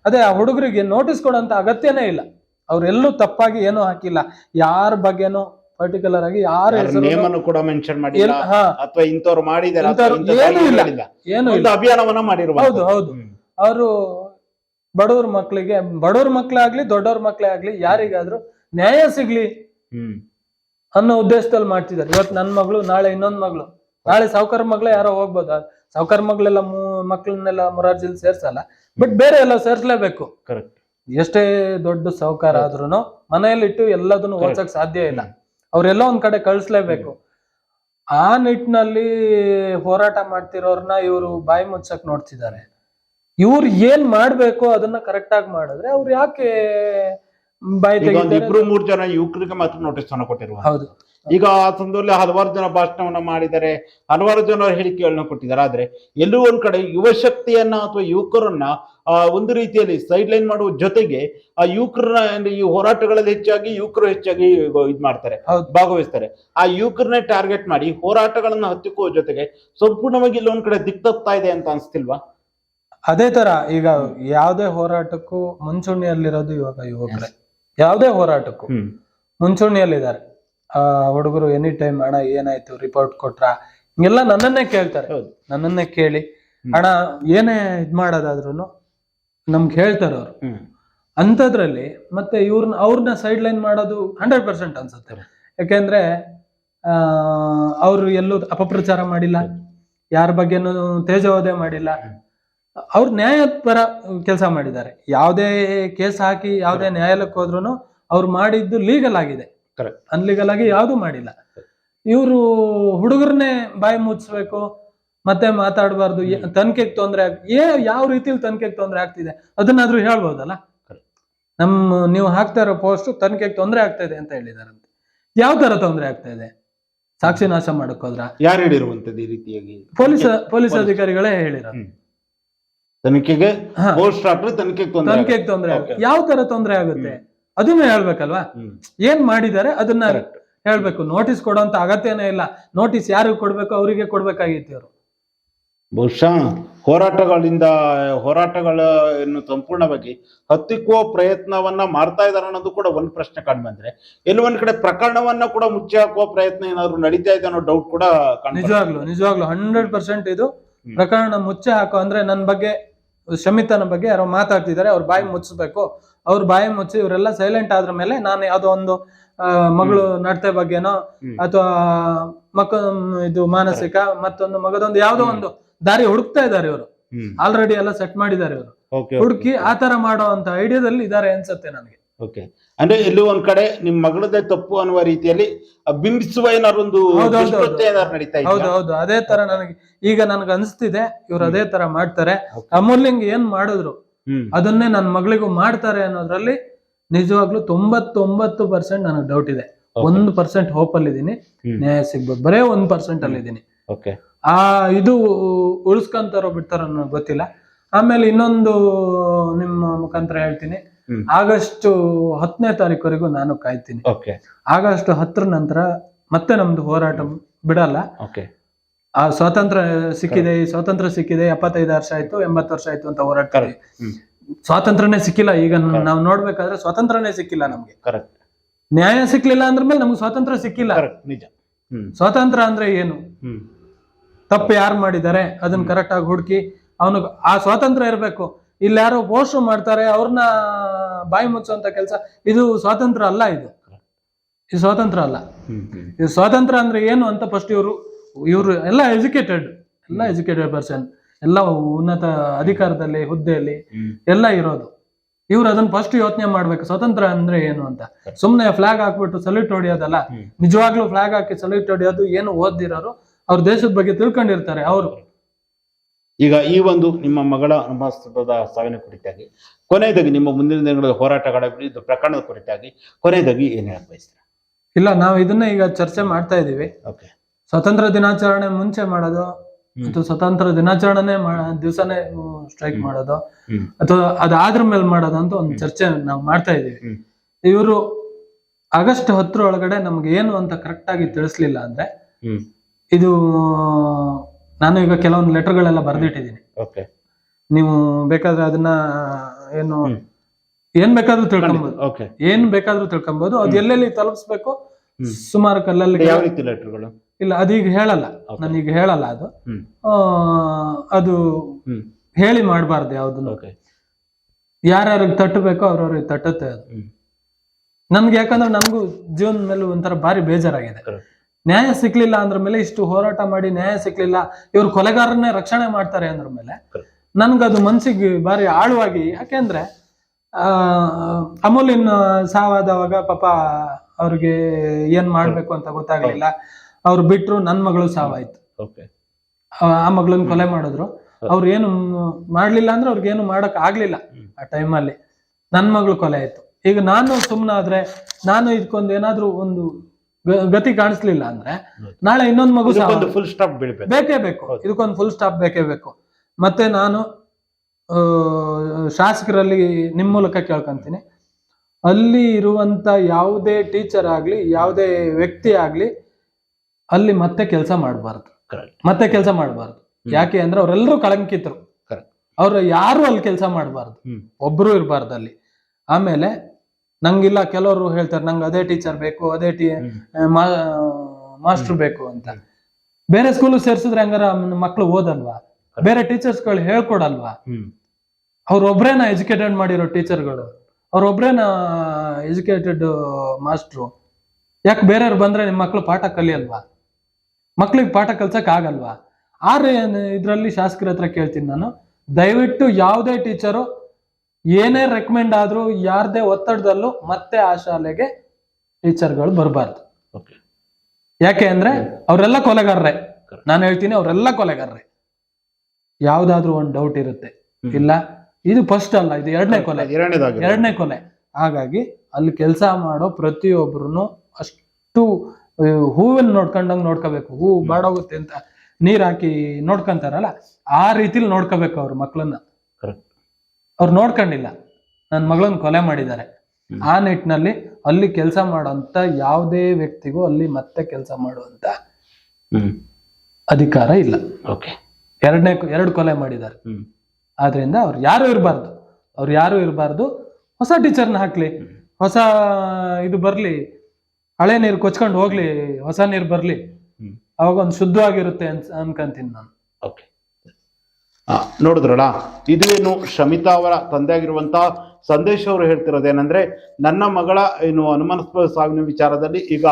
ಅದೇ ಆ ಹುಡುಗರಿಗೆ ನೋಟಿಸ್ ಕೊಡೋಂತ ಅಗತ್ಯನೇ ಇಲ್ಲ. ಅವ್ರೆಲ್ಲೂ ತಪ್ಪಾಗಿ ಏನೂ ಹಾಕಿಲ್ಲ. ಯಾರ ಬಗ್ಗೆನೂ ಪರ್ಟಿಕ್ಯುಲರ್ ಆಗಿ ಯಾರ ನೇಮನ್ನು ಕೂಡ ಮೆನ್ಷನ್ ಮಾಡಿಲ್ಲ. ಅಥವಾ ಇಂಥವ್ರು ಮಾಡಿದ್ದಾರೆ ಏನು ಇಲ್ಲ. ಏನು ಇಲ್ಲ. ಅಭಿಯಾನವನ್ನ ಮಾಡಿರುವ ಹೌದು, ಹೌದು. ಅವರು ಬಡವ್ರ ಮಕ್ಕಳಿಗೆ ಬಡವ್ರ ಮಕ್ಳೇ ಆಗ್ಲಿ ದೊಡ್ಡವ್ರ ಮಕ್ಳೇ ಆಗ್ಲಿ ಯಾರಿಗಾದ್ರೂ ನ್ಯಾಯ ಸಿಗ್ಲಿ ಹ್ಮ್. ಅನ್ನೋ ಉದ್ದೇಶದಲ್ಲಿ ಮಾಡ್ತಿದ್ದಾರೆ. ಇವತ್ತು ನನ್ನ ಮಗಳು ನಾಳೆ ಇನ್ನೊಂದ್ ಮಗಳು. ನಾಳೆ ಸಾವುಕಾರ ಮಗಳೇ ಯಾರೋ ಹೋಗ್ಬೋದ. ಸಾವುಕಾರ ಮಗಳೆಲ್ಲ ಮಕ್ಕಳನ್ನೆಲ್ಲ ಮೊರಾರ್ಜಿಲ್ ಸೇರ್ಸಲ್ಲ. ಬಟ್ ಬೇರೆ ಎಲ್ಲ ಸೇರ್ಸ್ಲೇಬೇಕು. ಕರೆಕ್ಟ್ ಎಷ್ಟೇ ದೊಡ್ಡ ಸಾವುಕಾರ ಆದ್ರೂನು ಮನೆಯಲ್ಲಿಟ್ಟು ಎಲ್ಲದನ್ನು. ಓದ್ಸಕ್ ಸಾಧ್ಯ ಇಲ್ಲ. ಅವ್ರೆಲ್ಲ ಒಂದ್ ಕಡೆ ಕಳಿಸ್ಲೇಬೇಕು. ಆ ನಿಟ್ಟಿನಲ್ಲಿ ಹೋರಾಟ ಮಾಡ್ತಿರೋರ್ನ ಇವರು ಬಾಯಿ ಮುಚ್ಚಕ್ ನೋಡ್ತಿದ್ದಾರೆ. ಇವ್ರು ಏನ್ ಮಾಡ್ಬೇಕು ಅದನ್ನ ಕರೆಕ್ಟ್ ಆಗಿ ಮಾಡಿದ್ರೆ ಅವ್ರು ಯಾಕೆ ಬಾಯಿ ತೆಗಿತಾರೆ? ಇಬ್ರು ಮೂರ್ ಜನ ಯುವಕರಿಗೆ ಮಾತ್ರ ನೋಟಿಸ್ ಅನ್ನು ಕೊಟ್ಟಿರುವ. ಹೌದು. ಈಗ ಆ ಸಂದರ್ಭದಲ್ಲಿ ಹಲವಾರು ಜನ ಭಾಷಣವನ್ನ ಮಾಡಿದ್ದಾರೆ ಹಲವಾರು ಜನ ಹೇಳಿಕೆಗಳನ್ನ ಕೊಟ್ಟಿದ್ದಾರೆ. ಆದ್ರೆ ಎಲ್ಲೂ ಒಂದ್ ಕಡೆ ಯುವ ಶಕ್ತಿಯನ್ನ ಅಥವಾ ಯುವಕರನ್ನ ಆ ಒಂದು ರೀತಿಯಲ್ಲಿ ಸೈಡ್ ಲೈನ್ ಮಾಡುವ ಜೊತೆಗೆ ಆ ಯುವಕರನ್ನ ಈ ಹೋರಾಟಗಳಲ್ಲಿ ಹೆಚ್ಚಾಗಿ ಯುವಕರು ಹೆಚ್ಚಾಗಿ ಇದ್ ಮಾಡ್ತಾರೆ ಹೌದು. ಭಾಗವಹಿಸ್ತಾರೆ. ಆ ಯುವಕರನ್ನೇ ಟಾರ್ಗೆಟ್ ಮಾಡಿ ಹೋರಾಟಗಳನ್ನ ಹತ್ತಿಕ್ಕುವ ಜೊತೆಗೆ ಸಂಪೂರ್ಣವಾಗಿ ಇಲ್ಲೊಂದ್ ಕಡೆ ದಿಕ್ತಪ್ತಾ ಇದೆ ಅಂತ ಅನ್ಸ್ತಿಲ್ವಾ? ಅದೇ ತರ ಈಗ ಯಾವುದೇ ಹೋರಾಟಕ್ಕೂ ಮುಂಚೂಣಿಯಲ್ಲಿರೋದು ಇವಾಗ ಯುವಕರೇ. ಯಾವುದೇ ಹೋರಾಟಕ್ಕೂ ಮುಂಚೂಣಿಯಲ್ಲಿದ್ದಾರೆ. ಆ ಹುಡುಗರು ಎನಿ ಟೈಮ್ ಅಣ್ಣ ಏನಾಯ್ತು ರಿಪೋರ್ಟ್ ಕೊಟ್ರ? ಹಿಂಗೆಲ್ಲ ನನ್ನನ್ನೇ ಕೇಳ್ತಾರೆ. ನನ್ನನ್ನೇ ಕೇಳಿ. ಅಣ್ಣ ಏನೇ ಇದ್ ಮಾಡೋದಾದ್ರು ನಮ್ಗೆ ಹೇಳ್ತಾರೆ ಅವ್ರು. ಅಂಥದ್ರಲ್ಲಿ ಮತ್ತೆ ಇವ್ರನ್ನ ಅವ್ರನ್ನ ಸೈಡ್ ಲೈನ್ ಮಾಡೋದು ಹಂಡ್ರೆಡ್ ಪರ್ಸೆಂಟ್ ಅನ್ಸುತ್ತೆ. ಯಾಕೆಂದ್ರೆ ಆ ಅವ್ರು ಎಲ್ಲೂ ಅಪಪ್ರಚಾರ ಮಾಡಿಲ್ಲ. ಯಾರ ಬಗ್ಗೆನೂ ತೇಜೋವಧೆ ಮಾಡಿಲ್ಲ. ಅವ್ರು ನ್ಯಾಯಪರ ಕೆಲಸ ಮಾಡಿದ್ದಾರೆ. ಯಾವುದೇ ಕೇಸ್ ಹಾಕಿ ಯಾವುದೇ ನ್ಯಾಯಾಲಯಕ್ಕೆ ಹೋದ್ರು ಅವ್ರು ಮಾಡಿದ್ದು ಲೀಗಲ್ ಆಗಿದೆ. ಅನ್ಲೀಗಲ್ ಆಗಿ ಯಾವುದು ಮಾಡಿಲ್ಲ. ಇವರು ಹುಡುಗರನ್ನೇ ಬಾಯಿ ಮುಚ್ಚಬೇಕು ಮತ್ತೆ ಮಾತಾಡಬಾರ್ದು ತನಿಖೆಗೆ ತೊಂದರೆ ಏ ಯಾವ ರೀತಿಲಿ ತನಿಖೆಗೆ ತೊಂದರೆ ಆಗ್ತಿದೆ? ಅದನ್ನಾದ್ರೂ ಹೇಳ್ಬೋದಲ್ಲ. ನಮ್ಮ ನೀವು ಹಾಕ್ತಾ ಇರೋ ಪೋಸ್ಟ್ ತನಿಖೆಗೆ ತೊಂದರೆ ಆಗ್ತಾ ಇದೆ ಅಂತ ಹೇಳಿದಾರಂತೆ. ಯಾವ ತರ ತೊಂದರೆ ಆಗ್ತಾ ಇದೆ? ಸಾಕ್ಷಿ ನಾಶ ಮಾಡಕ್ ಹೋದ್ರ? ಯಾರು ಹೇಳಿರುವಂತದ್ದು ಈ ರೀತಿಯಾಗಿ? Police police. ಅಧಿಕಾರಿಗಳೇ ಹೇಳಿರೋದು. ಹ್ಮ್. ತನಿಖೆಗೆ. ಪೋಸ್ಟ್ ಹಾಕ್ರೆ ತನಿಖೆಗೆ ತೊಂದರೆ ತನಿಖೆಗೆ ತೊಂದರೆ. ಯಾವ ತರ ತೊಂದರೆ ಆಗುತ್ತೆ? ಅದನ್ನ ಹೇಳ್ಬೇಕಲ್ವಾ. ಏನ್ ಮಾಡಿದ್ದಾರೆ? ಅದನ್ನ. ಹೇಳ್ಬೇಕು. ನೋಟಿಸ್ ಕೊಡೋಂತ ಅಗತ್ಯನೇ ಇಲ್ಲ. ನೋಟಿಸ್ ಯಾರಿಗೆ ಕೊಡ್ಬೇಕು ಅವರಿಗೆ ಕೊಡ್ಬೇಕಾಗಿತ್ತು ಇವರು. ಬಹುಶಃ ಹೋರಾಟಗಳಿಂದ ಹೋರಾಟಗಳನ್ನು ಸಂಪೂರ್ಣವಾಗಿ ಹತ್ತಿಕ್ಕುವ ಪ್ರಯತ್ನವನ್ನ ಮಾಡ್ತಾ ಇದಾರೆ ಅನ್ನೋದು ಕೂಡ ಒಂದ್ ಪ್ರಶ್ನೆ ಕಂಡು ಬಂದ್ರೆ. ಎಲ್ಲಿ ಒಂದ್ ಕಡೆ ಪ್ರಕರಣವನ್ನ ಕೂಡ ಮುಚ್ಚಿ ಹಾಕುವ ಪ್ರಯತ್ನ ಏನಾದ್ರು ನಡೀತಾ ಇದೆ ಅನ್ನೋ ಡೌಟ್ ಕೂಡ. ನಿಜವಾಗ್ಲು ನಿಜವಾಗ್ಲು. ಹಂಡ್ರೆಡ್ ಪರ್ಸೆಂಟ್ ಇದು. ಪ್ರಕರಣ ಮುಚ್ಚಿ ಹಾಕೋ ಅಂದ್ರೆ ನನ್ನ ಬಗ್ಗೆ ಶಮಿತನ ಬಗ್ಗೆ ಯಾರೋ ಮಾತಾಡ್ತಿದ್ದಾರೆ ಅವ್ರ ಬಾಯಿ ಮುಚ್ಚಬೇಕು ಅವ್ರ ಬಾಯಿ ಮುಚ್ಚಿ ಇವರೆಲ್ಲ ಸೈಲೆಂಟ್ ಆದ್ರ ಮೇಲೆ ನಾನು ಯಾವುದೋ ಒಂದು ಮಗಳು ನಡತೆ ಬಗ್ಗೆನೋ ಅಥವಾ ಮಕ್ಕ ಇದು ಮಾನಸಿಕ ಮತ್ತೊಂದು ಮಗದೊಂದು ಯಾವ್ದೋ ಒಂದು ದಾರಿ ಹುಡುಕ್ತಾ ಇದ್ದಾರೆ ಇವರು. ಆಲ್ರೆಡಿ ಎಲ್ಲ ಸೆಟ್ ಮಾಡಿದ್ದಾರೆ ಇವರು. ಹುಡುಕಿ ಆತರ ತರ ಮಾಡೋ ಅಂತ ಐಡಿಯಾದಲ್ಲಿ ಇದಾರೆ ಅನ್ಸತ್ತೆ ನನಗೆ. ಓಕೆ ಅಂದ್ರೆ ಎಲ್ಲೂ ಒಂದ್ ಕಡೆ ನಿಮ್ ಮಗಳದೇ ತಪ್ಪು ಅನ್ನುವ ರೀತಿಯಲ್ಲಿ ಬಿಂಬಿಸುವ ಏನಾರೊಂದು ಏನಾದ್ರು ನಡೀತಾ ಹೌದು ಹೌದು. ಅದೇ ತರ ನನಗೆ ಈಗ ನನ್ಗೆ ಅನ್ಸ್ತಿದೆ ಇವ್ರು ಅದೇ ತರ ಮಾಡ್ತಾರೆ. ಅಮೂಲ್ಯಂಗ್ ಏನ್ ಮಾಡಿದ್ರು? ಅದನ್ನೇ ನನ್ನ ಮಗಳಿಗೂ ಮಾಡ್ತಾರೆ ಅನ್ನೋದ್ರಲ್ಲಿ ನಿಜವಾಗ್ಲೂ ತೊಂಬತ್ತೊಂಬತ್ತು ಪರ್ಸೆಂಟ್ ನನಗೆ ಡೌಟ್ ಇದೆ. ಒಂದ್ ಒಂದು ಪರ್ಸೆಂಟ್ ಹೋಪ್ ಅಲ್ಲಿ ಇದೀನಿ. ನ್ಯಾಯ ಸಿಗ್ಬೋದು ಬರೇ ಒಂದ್ ಪರ್ಸೆಂಟ್ ಅಲ್ಲಿ ಇದೀನಿ. ಓಕೆ ಆ ಇದು ಉಳಿಸ್ಕೊಂತಾರೋ ಬಿಡ್ತಾರೋ ಗೊತ್ತಿಲ್ಲ. ಆಮೇಲೆ ಇನ್ನೊಂದು ನಿಮ್ಮ ಮುಖಾಂತರ ಹೇಳ್ತೀನಿ. ಆಗಸ್ಟ್ ಹತ್ತನೇ ತಾರೀಕುವರೆಗೂ ನಾನು ಕಾಯ್ತೀನಿ. ಓಕೆ. ಆಗಸ್ಟ್ ಹತ್ತರ ನಂತರ ಮತ್ತೆ ನಮ್ದು ಹೋರಾಟ ಬಿಡಲ್ಲ. ಓಕೆ. ಆ ಸ್ವಾತಂತ್ರ್ಯ ಸಿಕ್ಕಿದೆ ಈ ಸ್ವಾತಂತ್ರ್ಯ ಸಿಕ್ಕಿದೆ ಎಪ್ಪತ್ತೈದು ವರ್ಷ ಆಯ್ತು ಎಂಬತ್ತು ವರ್ಷ ಆಯ್ತು ಅಂತ ಹೋರಾಟ. ಸ್ವಾತಂತ್ರ್ಯನೇ ಸಿಕ್ಕಿಲ್ಲ ಈಗ ನಾವು ನೋಡ್ಬೇಕಾದ್ರೆ ಸ್ವಾತಂತ್ರ್ಯನೇ ಸಿಕ್ಕಿಲ್ಲ ನಮ್ಗೆ. ಕರೆಕ್ಟ್ ನ್ಯಾಯ ಸಿಕ್ಲಿಲ್ಲ ಅಂದ್ರ ಮೇಲೆ ನಮ್ಗೆ ಸ್ವಾತಂತ್ರ್ಯ ಸಿಕ್ಕಿಲ್ಲ. ನಿಜ. ಸ್ವಾತಂತ್ರ್ಯ ಅಂದ್ರೆ ಏನು? ತಪ್ಪು ಯಾರು ಮಾಡಿದ್ದಾರೆ? ಅದನ್ನ ಕರೆಕ್ಟ್ ಆಗಿ ಹುಡುಕಿ ಅವನಿಗೆ ಆ ಸ್ವಾತಂತ್ರ್ಯ ಇರಬೇಕು. ಇಲ್ಲಿ ಯಾರೋ ಪೋಸ್ಟ್ ಮಾಡ್ತಾರೆ ಅವ್ರನ್ನ ಬಾಯಿ ಮುಚ್ಚುವಂತ ಕೆಲಸ. ಇದು ಸ್ವಾತಂತ್ರ್ಯ ಅಲ್ಲ ಇದು. ಇದು ಸ್ವಾತಂತ್ರ್ಯ ಅಲ್ಲ. ಇದು ಸ್ವಾತಂತ್ರ್ಯ ಅಂದ್ರೆ ಏನು ಅಂತ ಫಸ್ಟ್ ಇವರು ಇವರು ಎಲ್ಲ ಎಜುಕೇಟೆಡ್ ಎಲ್ಲ ಎಜುಕೇಟೆಡ್ ಪರ್ಸನ್ ಎಲ್ಲ ಉನ್ನತ ಅಧಿಕಾರದಲ್ಲಿ ಹುದ್ದೆಯಲ್ಲಿ ಎಲ್ಲ ಇರೋದು. ಇವ್ರು ಅದನ್ನ ಫಸ್ಟ್ ಯೋಚನೆ ಮಾಡ್ಬೇಕು. ಸ್ವತಂತ್ರ ಅಂದ್ರೆ ಏನು ಅಂತ. ಸುಮ್ನೆ ಫ್ಲಾಗ್ ಹಾಕ್ಬಿಟ್ಟು ಸಲ್ಯೂಟ್ ಹೊಡಿಯೋದಲ್ಲ. ನಿಜವಾಗ್ಲೂ ಫ್ಲಾಗ್ ಹಾಕಿ ಸಲ್ಯೂಟ್ ಹೊಡಿಯೋದು ಏನು ಓದಿರೋರು ಅವ್ರ ದೇಶದ ಬಗ್ಗೆ ತಿಳ್ಕೊಂಡಿರ್ತಾರೆ. ಅವರು ಈಗ ಈ ಒಂದು ನಿಮ್ಮ ಮಗಳ ಅನುಮಾಸ್ಪದ ಸಾವಿನ ಕುರಿತಾಗಿ ಕೊನೆಯದಾಗಿ ನಿಮ್ಮ ಮುಂದಿನ ದಿನಗಳ ಹೋರಾಟಗಳ ಇದು ಪ್ರಕರಣದ ಕುರಿತಾಗಿ ಕೊನೆಯದಾಗಿ ಏನ್ ಹೇಳಕ್ ಬಯಸ್ತೀರಾ? ಇಲ್ಲ ನಾವು ಇದನ್ನ ಈಗ ಚರ್ಚೆ ಮಾಡ್ತಾ ಇದೀವಿ ಸ್ವತಂತ್ರ ದಿನಾಚರಣೆ ಮುಂಚೆ ಮಾಡೋದು. ಅಥವಾ ಸ್ವತಂತ್ರ ದಿನಾಚರಣೆ ದಿವಸನೇ ಸ್ಟ್ರೈಕ್ ಮಾಡೋದು ಅಥವಾ ಅದಾದ್ರ ಮೇಲೆ ಮಾಡೋದು ಅಂತ ಒಂದು ಚರ್ಚೆ ನಾವು ಮಾಡ್ತಾ ಇದೀವಿ. ಇವರು ಆಗಸ್ಟ್ ಹತ್ತರ ಒಳಗಡೆ ನಮ್ಗೆ ಏನು ಅಂತ ಕರೆಕ್ಟ್ ಆಗಿ ತಿಳಿಸ್ಲಿಲ್ಲ ಅಂದ್ರೆ ಇದು ನಾನು ಈಗ ಕೆಲವೊಂದು ಲೆಟರ್ಗಳೆಲ್ಲ ಬರೆದಿಟ್ಟಿದ್ದೀನಿ. ಓಕೆ ನೀವು ಬೇಕಾದ್ರೆ ಅದನ್ನ ಏನು. ಏನ್ ಬೇಕಾದ್ರೂ ತಿಳ್ಕೊಬಹುದು ಓಕೆ ಏನ್ ಬೇಕಾದ್ರೂ ತಿಳ್ಕೊಬಹುದು ಅದು ಎಲ್ಲೆಲ್ಲಿ ತಲುಪಿಸ್ಬೇಕು ಸುಮಾರು ಕಲ್ಲಲ್ಲಿ ಯಾವ ರೀತಿ ಲೆಟರ್ಗಳು ಇಲ್ಲ ಅದೀಗ ಹೇಳಲ್ಲ. ನಾನು ಈಗ ಹೇಳಲ್ಲ ಅದು. ಆ, ಅದು ಹೇಳಿ ಮಾಡಬಾರ್ದು ಯಾವ್ದನ್ನು. ಓಕೆ ಯಾರ್ಯಾರಿಗೆ ತಟ್ಟಬೇಕೋ ಅವ್ರವ್ರಿಗೆ ತಟ್ಟುತ್ತೆ ಅದು. ನನ್ಗೆ ಯಾಕಂದ್ರೆ ನನ್ಗೂ ಜೀವನ ಮೇಲೆ ಒಂಥರ ಭಾರಿ ಬೇಜಾರಾಗಿದೆ. ನ್ಯಾಯ ಸಿಕ್ಲಿಲ್ಲ ಅಂದ್ರ ಮೇಲೆ ಇಷ್ಟು ಹೋರಾಟ ಮಾಡಿ ನ್ಯಾಯ ಸಿಕ್ಲಿಲ್ಲ ಇವ್ರು ಕೊಲೆಗಾರನ್ನೇ ರಕ್ಷಣೆ ಮಾಡ್ತಾರೆ ಅಂದ್ರ ಮೇಲೆ. ನನ್ಗದು ಮನ್ಸಿಗೆ ಬಾರಿ ಆಳವಾಗಿ ಯಾಕೆಂದ್ರೆ ಆ ಅಮೂಲಿನ್ ಸಾವಾದವಾಗ ಪಾಪ ಅವ್ರಿಗೆ ಏನ್ ಮಾಡ್ಬೇಕು ಅಂತ ಗೊತ್ತಾಗ್ಲಿಲ್ಲ. ಅವ್ರು ಬಿಟ್ರು ನನ್ ಮಗಳು ಸಾವಾಯ್ತು ಆ ಮಗಳನ್ನ ಕೊಲೆ ಮಾಡಿದ್ರು. ಅವ್ರು ಏನು ಮಾಡ್ಲಿಲ್ಲ ಅಂದ್ರೆ ಅವ್ರಿಗೆ ಏನು ಮಾಡಕ್ ಆಗ್ಲಿಲ್ಲ. ಆ ಟೈಮಲ್ಲಿ ನನ್ ಮಗಳು ಕೊಲೆ ಆಯ್ತು. ಈಗ ನಾನು ಸುಮ್ನಾದ್ರೆ ನಾನು ಇದಕ್ಕೊಂದು ಏನಾದ್ರು ಒಂದು ಗತಿ ಕಾಣಿಸ್ಲಿಲ್ಲ ಅಂದ್ರೆ ನಾಳೆ ಇನ್ನೊಂದು ಮಗು ಫುಲ್ ಸ್ಟಾಪ್ ಬೀಳ್ಬೇಕು. ಬೇಕೇ ಬೇಕು. ಇದಕ್ಕೊಂದು ಫುಲ್ ಸ್ಟಾಪ್ ಬೇಕೇ ಬೇಕು. ಮತ್ತೆ ನಾನು ಆ, ಶಾಸಕರಲ್ಲಿ ನಿಮ್ಮ ಮೂಲಕ ಕೇಳ್ಕೊಂತೀನಿ. ಅಲ್ಲಿ ಇರುವಂತ ಯಾವುದೇ ಟೀಚರ್ ಆಗ್ಲಿ ಯಾವುದೇ ವ್ಯಕ್ತಿ ಆಗ್ಲಿ ಅಲ್ಲಿ ಮತ್ತೆ ಕೆಲಸ ಮಾಡಬಾರ್ದು. ಮತ್ತೆ ಕೆಲಸ ಮಾಡಬಾರ್ದು. ಯಾಕೆ ಅಂದ್ರೆ ಅವರೆಲ್ಲರೂ ಕಳಂಕಿತರು. ಅವ್ರು ಯಾರು ಅಲ್ಲಿ ಕೆಲಸ ಮಾಡಬಾರ್ದು. ಒಬ್ರು ಇರಬಾರ್ದು ಅಲ್ಲಿ. ಆಮೇಲೆ ನಂಗಿಲ್ಲ ಕೆಲವರು ಹೇಳ್ತಾರೆ ನಂಗೆ ಅದೇ ಟೀಚರ್ ಬೇಕು ಅದೇ ಟೀ. ಮಾಸ್ಟರ್ ಬೇಕು ಅಂತ. ಬೇರೆ ಸ್ಕೂಲ್ ಸೇರ್ಸಿದ್ರೆ ಹಂಗಾರ ಮಕ್ಳು ಓದಲ್ವಾ? ಬೇರೆ ಟೀಚರ್ಸ್ಗಳು ಹೇಳ್ಕೊಡಲ್ವಾ? ಅವ್ರೊಬ್ರೇನ ಎಜುಕೇಟೆಡ್ ಮಾಡಿರೋ ಟೀಚರ್ಗಳು ಅವ್ರೊಬ್ರೇನ ಎಜುಕೇಟೆಡ್ ಮಾಸ್ಟ್ರು ಯಾಕೆ ಬೇರೆಯವ್ರು ಬಂದ್ರೆ ನಿಮ್ಮ ಮಕ್ಳು ಪಾಠ ಕಲಿಯಲ್ವಾ? ಮಕ್ಳಿಗೆ ಪಾಠ ಕಲ್ಸಕ್ ಆಗಲ್ವಾ? ಆದ್ರೆ ಇದ್ರಲ್ಲಿ ಶಾಸಕರ ಹತ್ರ ಕೇಳ್ತೀನಿ ನಾನು. ದಯವಿಟ್ಟು ಯಾವುದೇ ಟೀಚರು ಏನೇ ರೆಕಮೆಂಡ್ ಆದ್ರೂ ಯಾರ್ದೇ ಒತ್ತಡದಲ್ಲೂ ಮತ್ತೆ ಆ ಶಾಲೆಗೆ ಟೀಚರ್ಗಳು ಬರಬಾರ್ದು. ಯಾಕೆ ಅಂದ್ರೆ ಅವರೆಲ್ಲ ಕೊಲೆಗಾರರೇ. ನಾನು ಹೇಳ್ತೀನಿ ಅವರೆಲ್ಲ ಕೊಲೆಗಾರರೇ. ಯಾವ್ದಾದ್ರೂ ಒಂದು ಡೌಟ್ ಇರುತ್ತೆ. ಇಲ್ಲ ಇದು ಫಸ್ಟ್ ಅಲ್ಲ ಇದು ಎರಡನೇ ಕೊಲೆ. ಎರಡನೇ ಕೊಲೆ. ಹಾಗಾಗಿ ಅಲ್ಲಿ ಕೆಲಸ ಮಾಡೋ ಪ್ರತಿಯೊಬ್ರು ಅಷ್ಟು ಹೂವಿನ ಹೂವನ್ನ ನೋಡ್ಕೊಂಡಂಗ್ ನೋಡ್ಕೋಬೇಕು. ಹೂ ಬಾಡೋಗುತ್ತೆ ಅಂತ ನೀರ್ ಹಾಕಿ ನೋಡ್ಕೊಂತಾರಲ್ಲ ಆ ರೀತಿಲಿ ನೋಡ್ಕೋಬೇಕು ಅವ್ರ Correct. ಅವ್ರು ನೋಡ್ಕೊಂಡಿಲ್ಲ. ನನ್ನ ಮಗಳನ್ನ ಕೊಲೆ ಮಾಡಿದ್ದಾರೆ. ಆ ನಿಟ್ಟಿನಲ್ಲಿ ಅಲ್ಲಿ ಕೆಲಸ ಮಾಡೋಂತ ಯಾವುದೇ ವ್ಯಕ್ತಿಗೂ ಅಲ್ಲಿ ಮತ್ತೆ ಕೆಲಸ ಮಾಡುವಂತ ಹ್ಮ್. ಅಧಿಕಾರ ಇಲ್ಲ. ಓಕೆ. ಎರಡನೇ ಎರಡು ಕೊಲೆ ಮಾಡಿದ್ದಾರೆ. ಆದ್ರಿಂದ ಅವ್ರು ಯಾರು ಇರಬಾರ್ದು. ಅವ್ರು ಯಾರು ಇರಬಾರ್ದು. ಹೊಸ ಟೀಚರ್ನ ಹಾಕ್ಲಿ. ಹೊಸ ಇದು ಬರ್ಲಿ. ಹಳೆ ನೀರು ಕೊಚ್ಕೊಂಡು ಹೋಗ್ಲಿ. ಹೊಸ ನೀರು ಬರ್ಲಿ. ಅವಾಗ ಒಂದು ಶುದ್ಧವಾಗಿರುತ್ತೆ ಅನ್ಸ್ ಅನ್ಕಂತೀನಿ ನಾನು. ಓಕೆ. ನೋಡಿದ್ರಲ್ಲ ಇದೇನು ಶಮಿತಾ ಅವರ ತಂದೆ ಆಗಿರುವಂತಹ ಸಂದೇಶ್ ಅವರು ಹೇಳ್ತಿರೋದೇನಂದ್ರೆ ನನ್ನ ಮಗಳ ಏನು ಅನುಮಾನಾಸ್ಪದ ಸಾವಿನ ವಿಚಾರದಲ್ಲಿ ಈಗ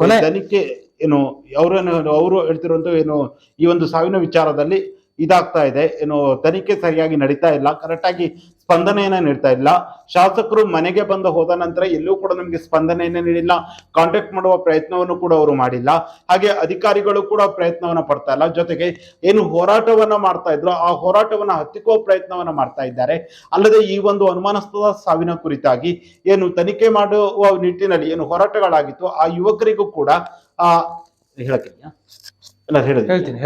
ಕೊನೆ. ತನಿಖೆ ಏನು ಅವರೇನು ಅವರು ಹೇಳ್ತಿರುವಂತ ಏನು ಈ ಒಂದು ಸಾವಿನ ವಿಚಾರದಲ್ಲಿ ಇದಾಗ್ತಾ ಇದೆ. ಏನು ತನಿಖೆ ಸರಿಯಾಗಿ ನಡೀತಾ ಇಲ್ಲ. ಕರೆಕ್ಟಾಗಿ ಸ್ಪಂದನೆಯನ್ನ ನೀಡ್ತಾ ಇಲ್ಲ. ಶಾಸಕರು ಮನೆಗೆ ಬಂದು ಹೋದ ನಂತರ ಎಲ್ಲೂ ಕೂಡ ನಮಗೆ ಸ್ಪಂದನೆಯನ್ನ ನೀಡಿಲ್ಲ. ಕಾಂಟ್ಯಾಕ್ಟ್ ಮಾಡುವ ಪ್ರಯತ್ನವನ್ನು ಕೂಡ ಅವರು ಮಾಡಿಲ್ಲ. ಹಾಗೆ ಅಧಿಕಾರಿಗಳು ಕೂಡ ಪ್ರಯತ್ನವನ್ನ ಪಡ್ತಾ ಇಲ್ಲ. ಜೊತೆಗೆ ಏನು ಹೋರಾಟವನ್ನ ಮಾಡ್ತಾ ಇದ್ರು ಆ ಹೋರಾಟವನ್ನ ಹತ್ತಿಕ್ಕುವ ಪ್ರಯತ್ನವನ್ನ ಮಾಡ್ತಾ ಇದ್ದಾರೆ. ಅಲ್ಲದೆ ಈ ಒಂದು ಅನುಮಾನಾಸ್ಪದ ಸಾವಿನ ಕುರಿತಾಗಿ ಏನು ತನಿಖೆ ಮಾಡುವ ನಿಟ್ಟಿನಲ್ಲಿ ಏನು ಹೋರಾಟಗಳಾಗಿತ್ತು ಆ ಯುವಕರಿಗೂ ಕೂಡ ಆ ಹೇಳಕ್ಕೆ ಹೇಳ್ತೀನಿ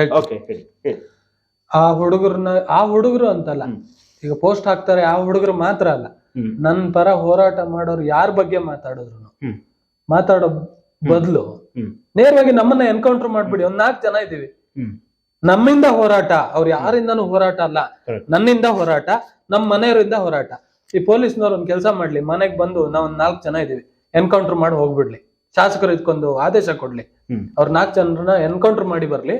ಆ ಹುಡುಗರನ್ನ ಆ ಹುಡುಗರು ಅಂತಲ್ಲ. ಈಗ ಪೋಸ್ಟ್ ಹಾಕ್ತಾರೆ ಯಾವ ಹುಡುಗರು ಮಾತ್ರ ಅಲ್ಲ. ನನ್ ಪರ ಹೋರಾಟ ಮಾಡೋರು ಯಾರ ಬಗ್ಗೆ ಮಾತಾಡಿದ್ರು ಮಾತಾಡೋ ಬದಲು ನೇರವಾಗಿ ನಮ್ಮನ್ನ ಎನ್ಕೌಂಟರ್ ಮಾಡ್ಬಿಡಿ ಒಂದ್ ನಾಲ್ಕು ಜನ ಇದೀವಿ ನಮ್ಮಿಂದ ಹೋರಾಟ ಅವ್ರು ಯಾರಿಂದನೂ ಹೋರಾಟ ಅಲ್ಲ. ನನ್ನಿಂದ ಹೋರಾಟ ನಮ್ ಮನೆಯವರಿಂದ ಹೋರಾಟ. ಈ ಪೊಲೀಸ್ನವ್ರು ಒಂದ್ ಕೆಲಸ ಮಾಡ್ಲಿ ಮನೆಗ್ ಬಂದು ನಾವ್ ಒಂದ್ ನಾಲ್ಕು ಜನ ಇದೀವಿ ಎನ್ಕೌಂಟರ್ ಮಾಡಿ ಹೋಗ್ಬಿಡ್ಲಿ. ಶಾಸಕರು ಇದಕ್ಕೊಂದು ಆದೇಶ ಕೊಡ್ಲಿ. ಅವ್ರ ನಾಲ್ಕು ಜನರನ್ನ ಎನ್ಕೌಂಟರ್ ಮಾಡಿ ಬರ್ಲಿ.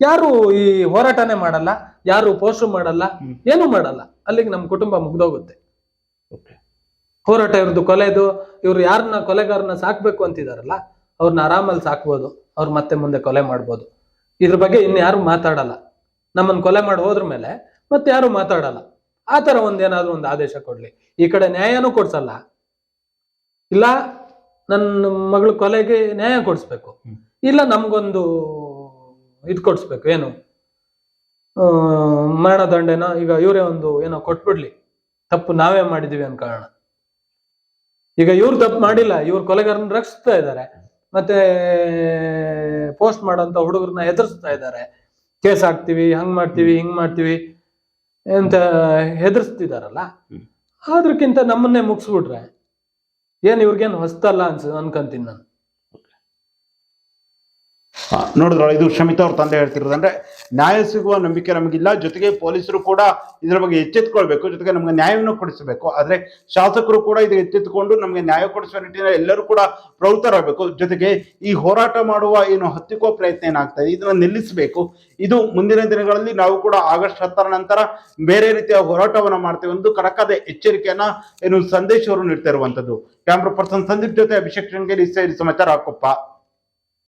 ಯಾರು ಈ ಹೋರಾಟನೇ ಮಾಡಲ್ಲ. ಯಾರು ಪೋಸ್ಟ್ ಮಾಡಲ್ಲ. ಏನು ಮಾಡಲ್ಲ. ಅಲ್ಲಿಗೆ ನಮ್ಮ ಕುಟುಂಬ ಮುಗ್ದೋಗುತ್ತೆ. ಹೋರಾಟ ಇವ್ರದ್ದು ಕೊಲೆದು ಇವ್ರು ಯಾರನ್ನ ಕೊಲೆಗಾರನ್ನ ಸಾಕ್ಬೇಕು ಅಂತಿದಾರಲ್ಲ ಅವ್ರನ್ನ ಆರಾಮಲ್ಲಿ ಸಾಕ್ಬೋದು. ಅವ್ರು ಮತ್ತೆ ಮುಂದೆ ಕೊಲೆ ಮಾಡ್ಬೋದು. ಇದ್ರ ಬಗ್ಗೆ ಇನ್ಯಾರು ಮಾತಾಡಲ್ಲ. ನಮ್ಮನ್ನ ಕೊಲೆ ಮಾಡಿ ಹೋದ್ರ ಮೇಲೆ ಮತ್ತೆ ಯಾರು ಮಾತಾಡಲ್ಲ. ಆ ತರ ಒಂದೇನಾದ್ರೂ ಒಂದು ಆದೇಶ ಕೊಡ್ಲಿ. ಈ ಕಡೆ ನ್ಯಾಯನೂ ಕೊಡ್ಸಲ್ಲ. ಇಲ್ಲ ನನ್ನ ಮಗಳ ಕೊಲೆಗೆ ನ್ಯಾಯ ಕೊಡಿಸ್ಬೇಕು. ಇಲ್ಲ ನಮ್ಗೊಂದು ಇದು ಕೊಡಿಸ್ಬೇಕು. ಏನು? ಮರಣದಂಡನ ಈಗ ಇವರೇ ಒಂದು ಏನೋ ಕೊಟ್ಬಿಡ್ಲಿ. ತಪ್ಪು ನಾವೇ ಮಾಡಿದೀವಿ ಕಾರಣ. ಈಗ ಇವ್ರು ತಪ್ಪು ಮಾಡಿಲ್ಲ ಇವ್ರು ಕೊಲೆಗಾರನ ರಕ್ಷಿಸ್ತಾ ಇದ್ದಾರೆ. ಮತ್ತೆ ಪೋಸ್ಟ್ ಮಾಡೋಂಥ ಹುಡುಗರನ್ನ ಹೆದರ್ಸ್ತಾ ಇದ್ದಾರೆ. ಕೇಸ್ ಹಾಕ್ತಿವಿ ಹಂಗ್ ಮಾಡ್ತೀವಿ ಹಿಂಗ್ ಮಾಡ್ತೀವಿ ಅಂತ ಹೆದರ್ಸ್ತಿದಾರಲ್ಲ. ಅದ್ರಕ್ಕಿಂತ ನಮ್ಮನ್ನೇ ಮುಗಿಸ್ಬಿಟ್ರೆ ಏನ್ ಇವ್ರಿಗೇನು ಹೊಸ್ತಲ್ಲ ಅನ್ಸ ಅನ್ಕಂತೀನಿ ನಾನು. ಆ, ನೋಡಿದ್ರ ಇದು ಶಮಿತಾ ಅವ್ರ ತಂದೆ ಹೇಳ್ತಿರೋದಂದ್ರೆ ನ್ಯಾಯ ಸಿಗುವ ನಂಬಿಕೆ ನಮಗಿಲ್ಲ. ಜೊತೆಗೆ ಪೊಲೀಸರು ಕೂಡ ಇದರ ಬಗ್ಗೆ ಎಚ್ಚೆತ್ಕೊಳ್ಬೇಕು. ಜೊತೆಗೆ ನಮ್ಗೆ ನ್ಯಾಯವನ್ನು ಕೊಡಿಸಬೇಕು. ಆದ್ರೆ ಶಾಸಕರು ಕೂಡ ಇದು ಎಚ್ಚೆತ್ತುಕೊಂಡು ನಮಗೆ ನ್ಯಾಯ ಕೊಡಿಸುವ ನಿಟ್ಟಿನಲ್ಲಿ ಎಲ್ಲರೂ ಕೂಡ ಪ್ರವೃತ್ತರಾಗಬೇಕು ಜೊತೆಗೆ ಈ ಹೋರಾಟ ಮಾಡುವ ಏನು ಹತ್ತಿಕ್ಕುವ ಪ್ರಯತ್ನ ಏನಾಗ್ತಾ ಇದೆ ಇದನ್ನ ನಿಲ್ಲಿಸಬೇಕು. ಇದು ಮುಂದಿನ ದಿನಗಳಲ್ಲಿ ನಾವು ಕೂಡ ಆಗಸ್ಟ್ ಹತ್ತರ ನಂತರ ಬೇರೆ ರೀತಿಯ ಹೋರಾಟವನ್ನು ಮಾಡ್ತೇವೆ ಒಂದು ಕಡಕಾದ ಎಚ್ಚರಿಕೆಯನ್ನ ಏನು ಸಂದೇಶವರು ನೀಡ್ತಾ ಇರುವಂತದ್ದು. ಕ್ಯಾಮ್ರಾ ಪರ್ಸನ್ ಸಂದೀಪ್ ಜೊತೆ ಅಭಿಷೇಕ್ ಶೃಂಗೇರಿ ಸೇರಿ ಸಮಾಚಾರ ಹಾಕೊಪ್ಪ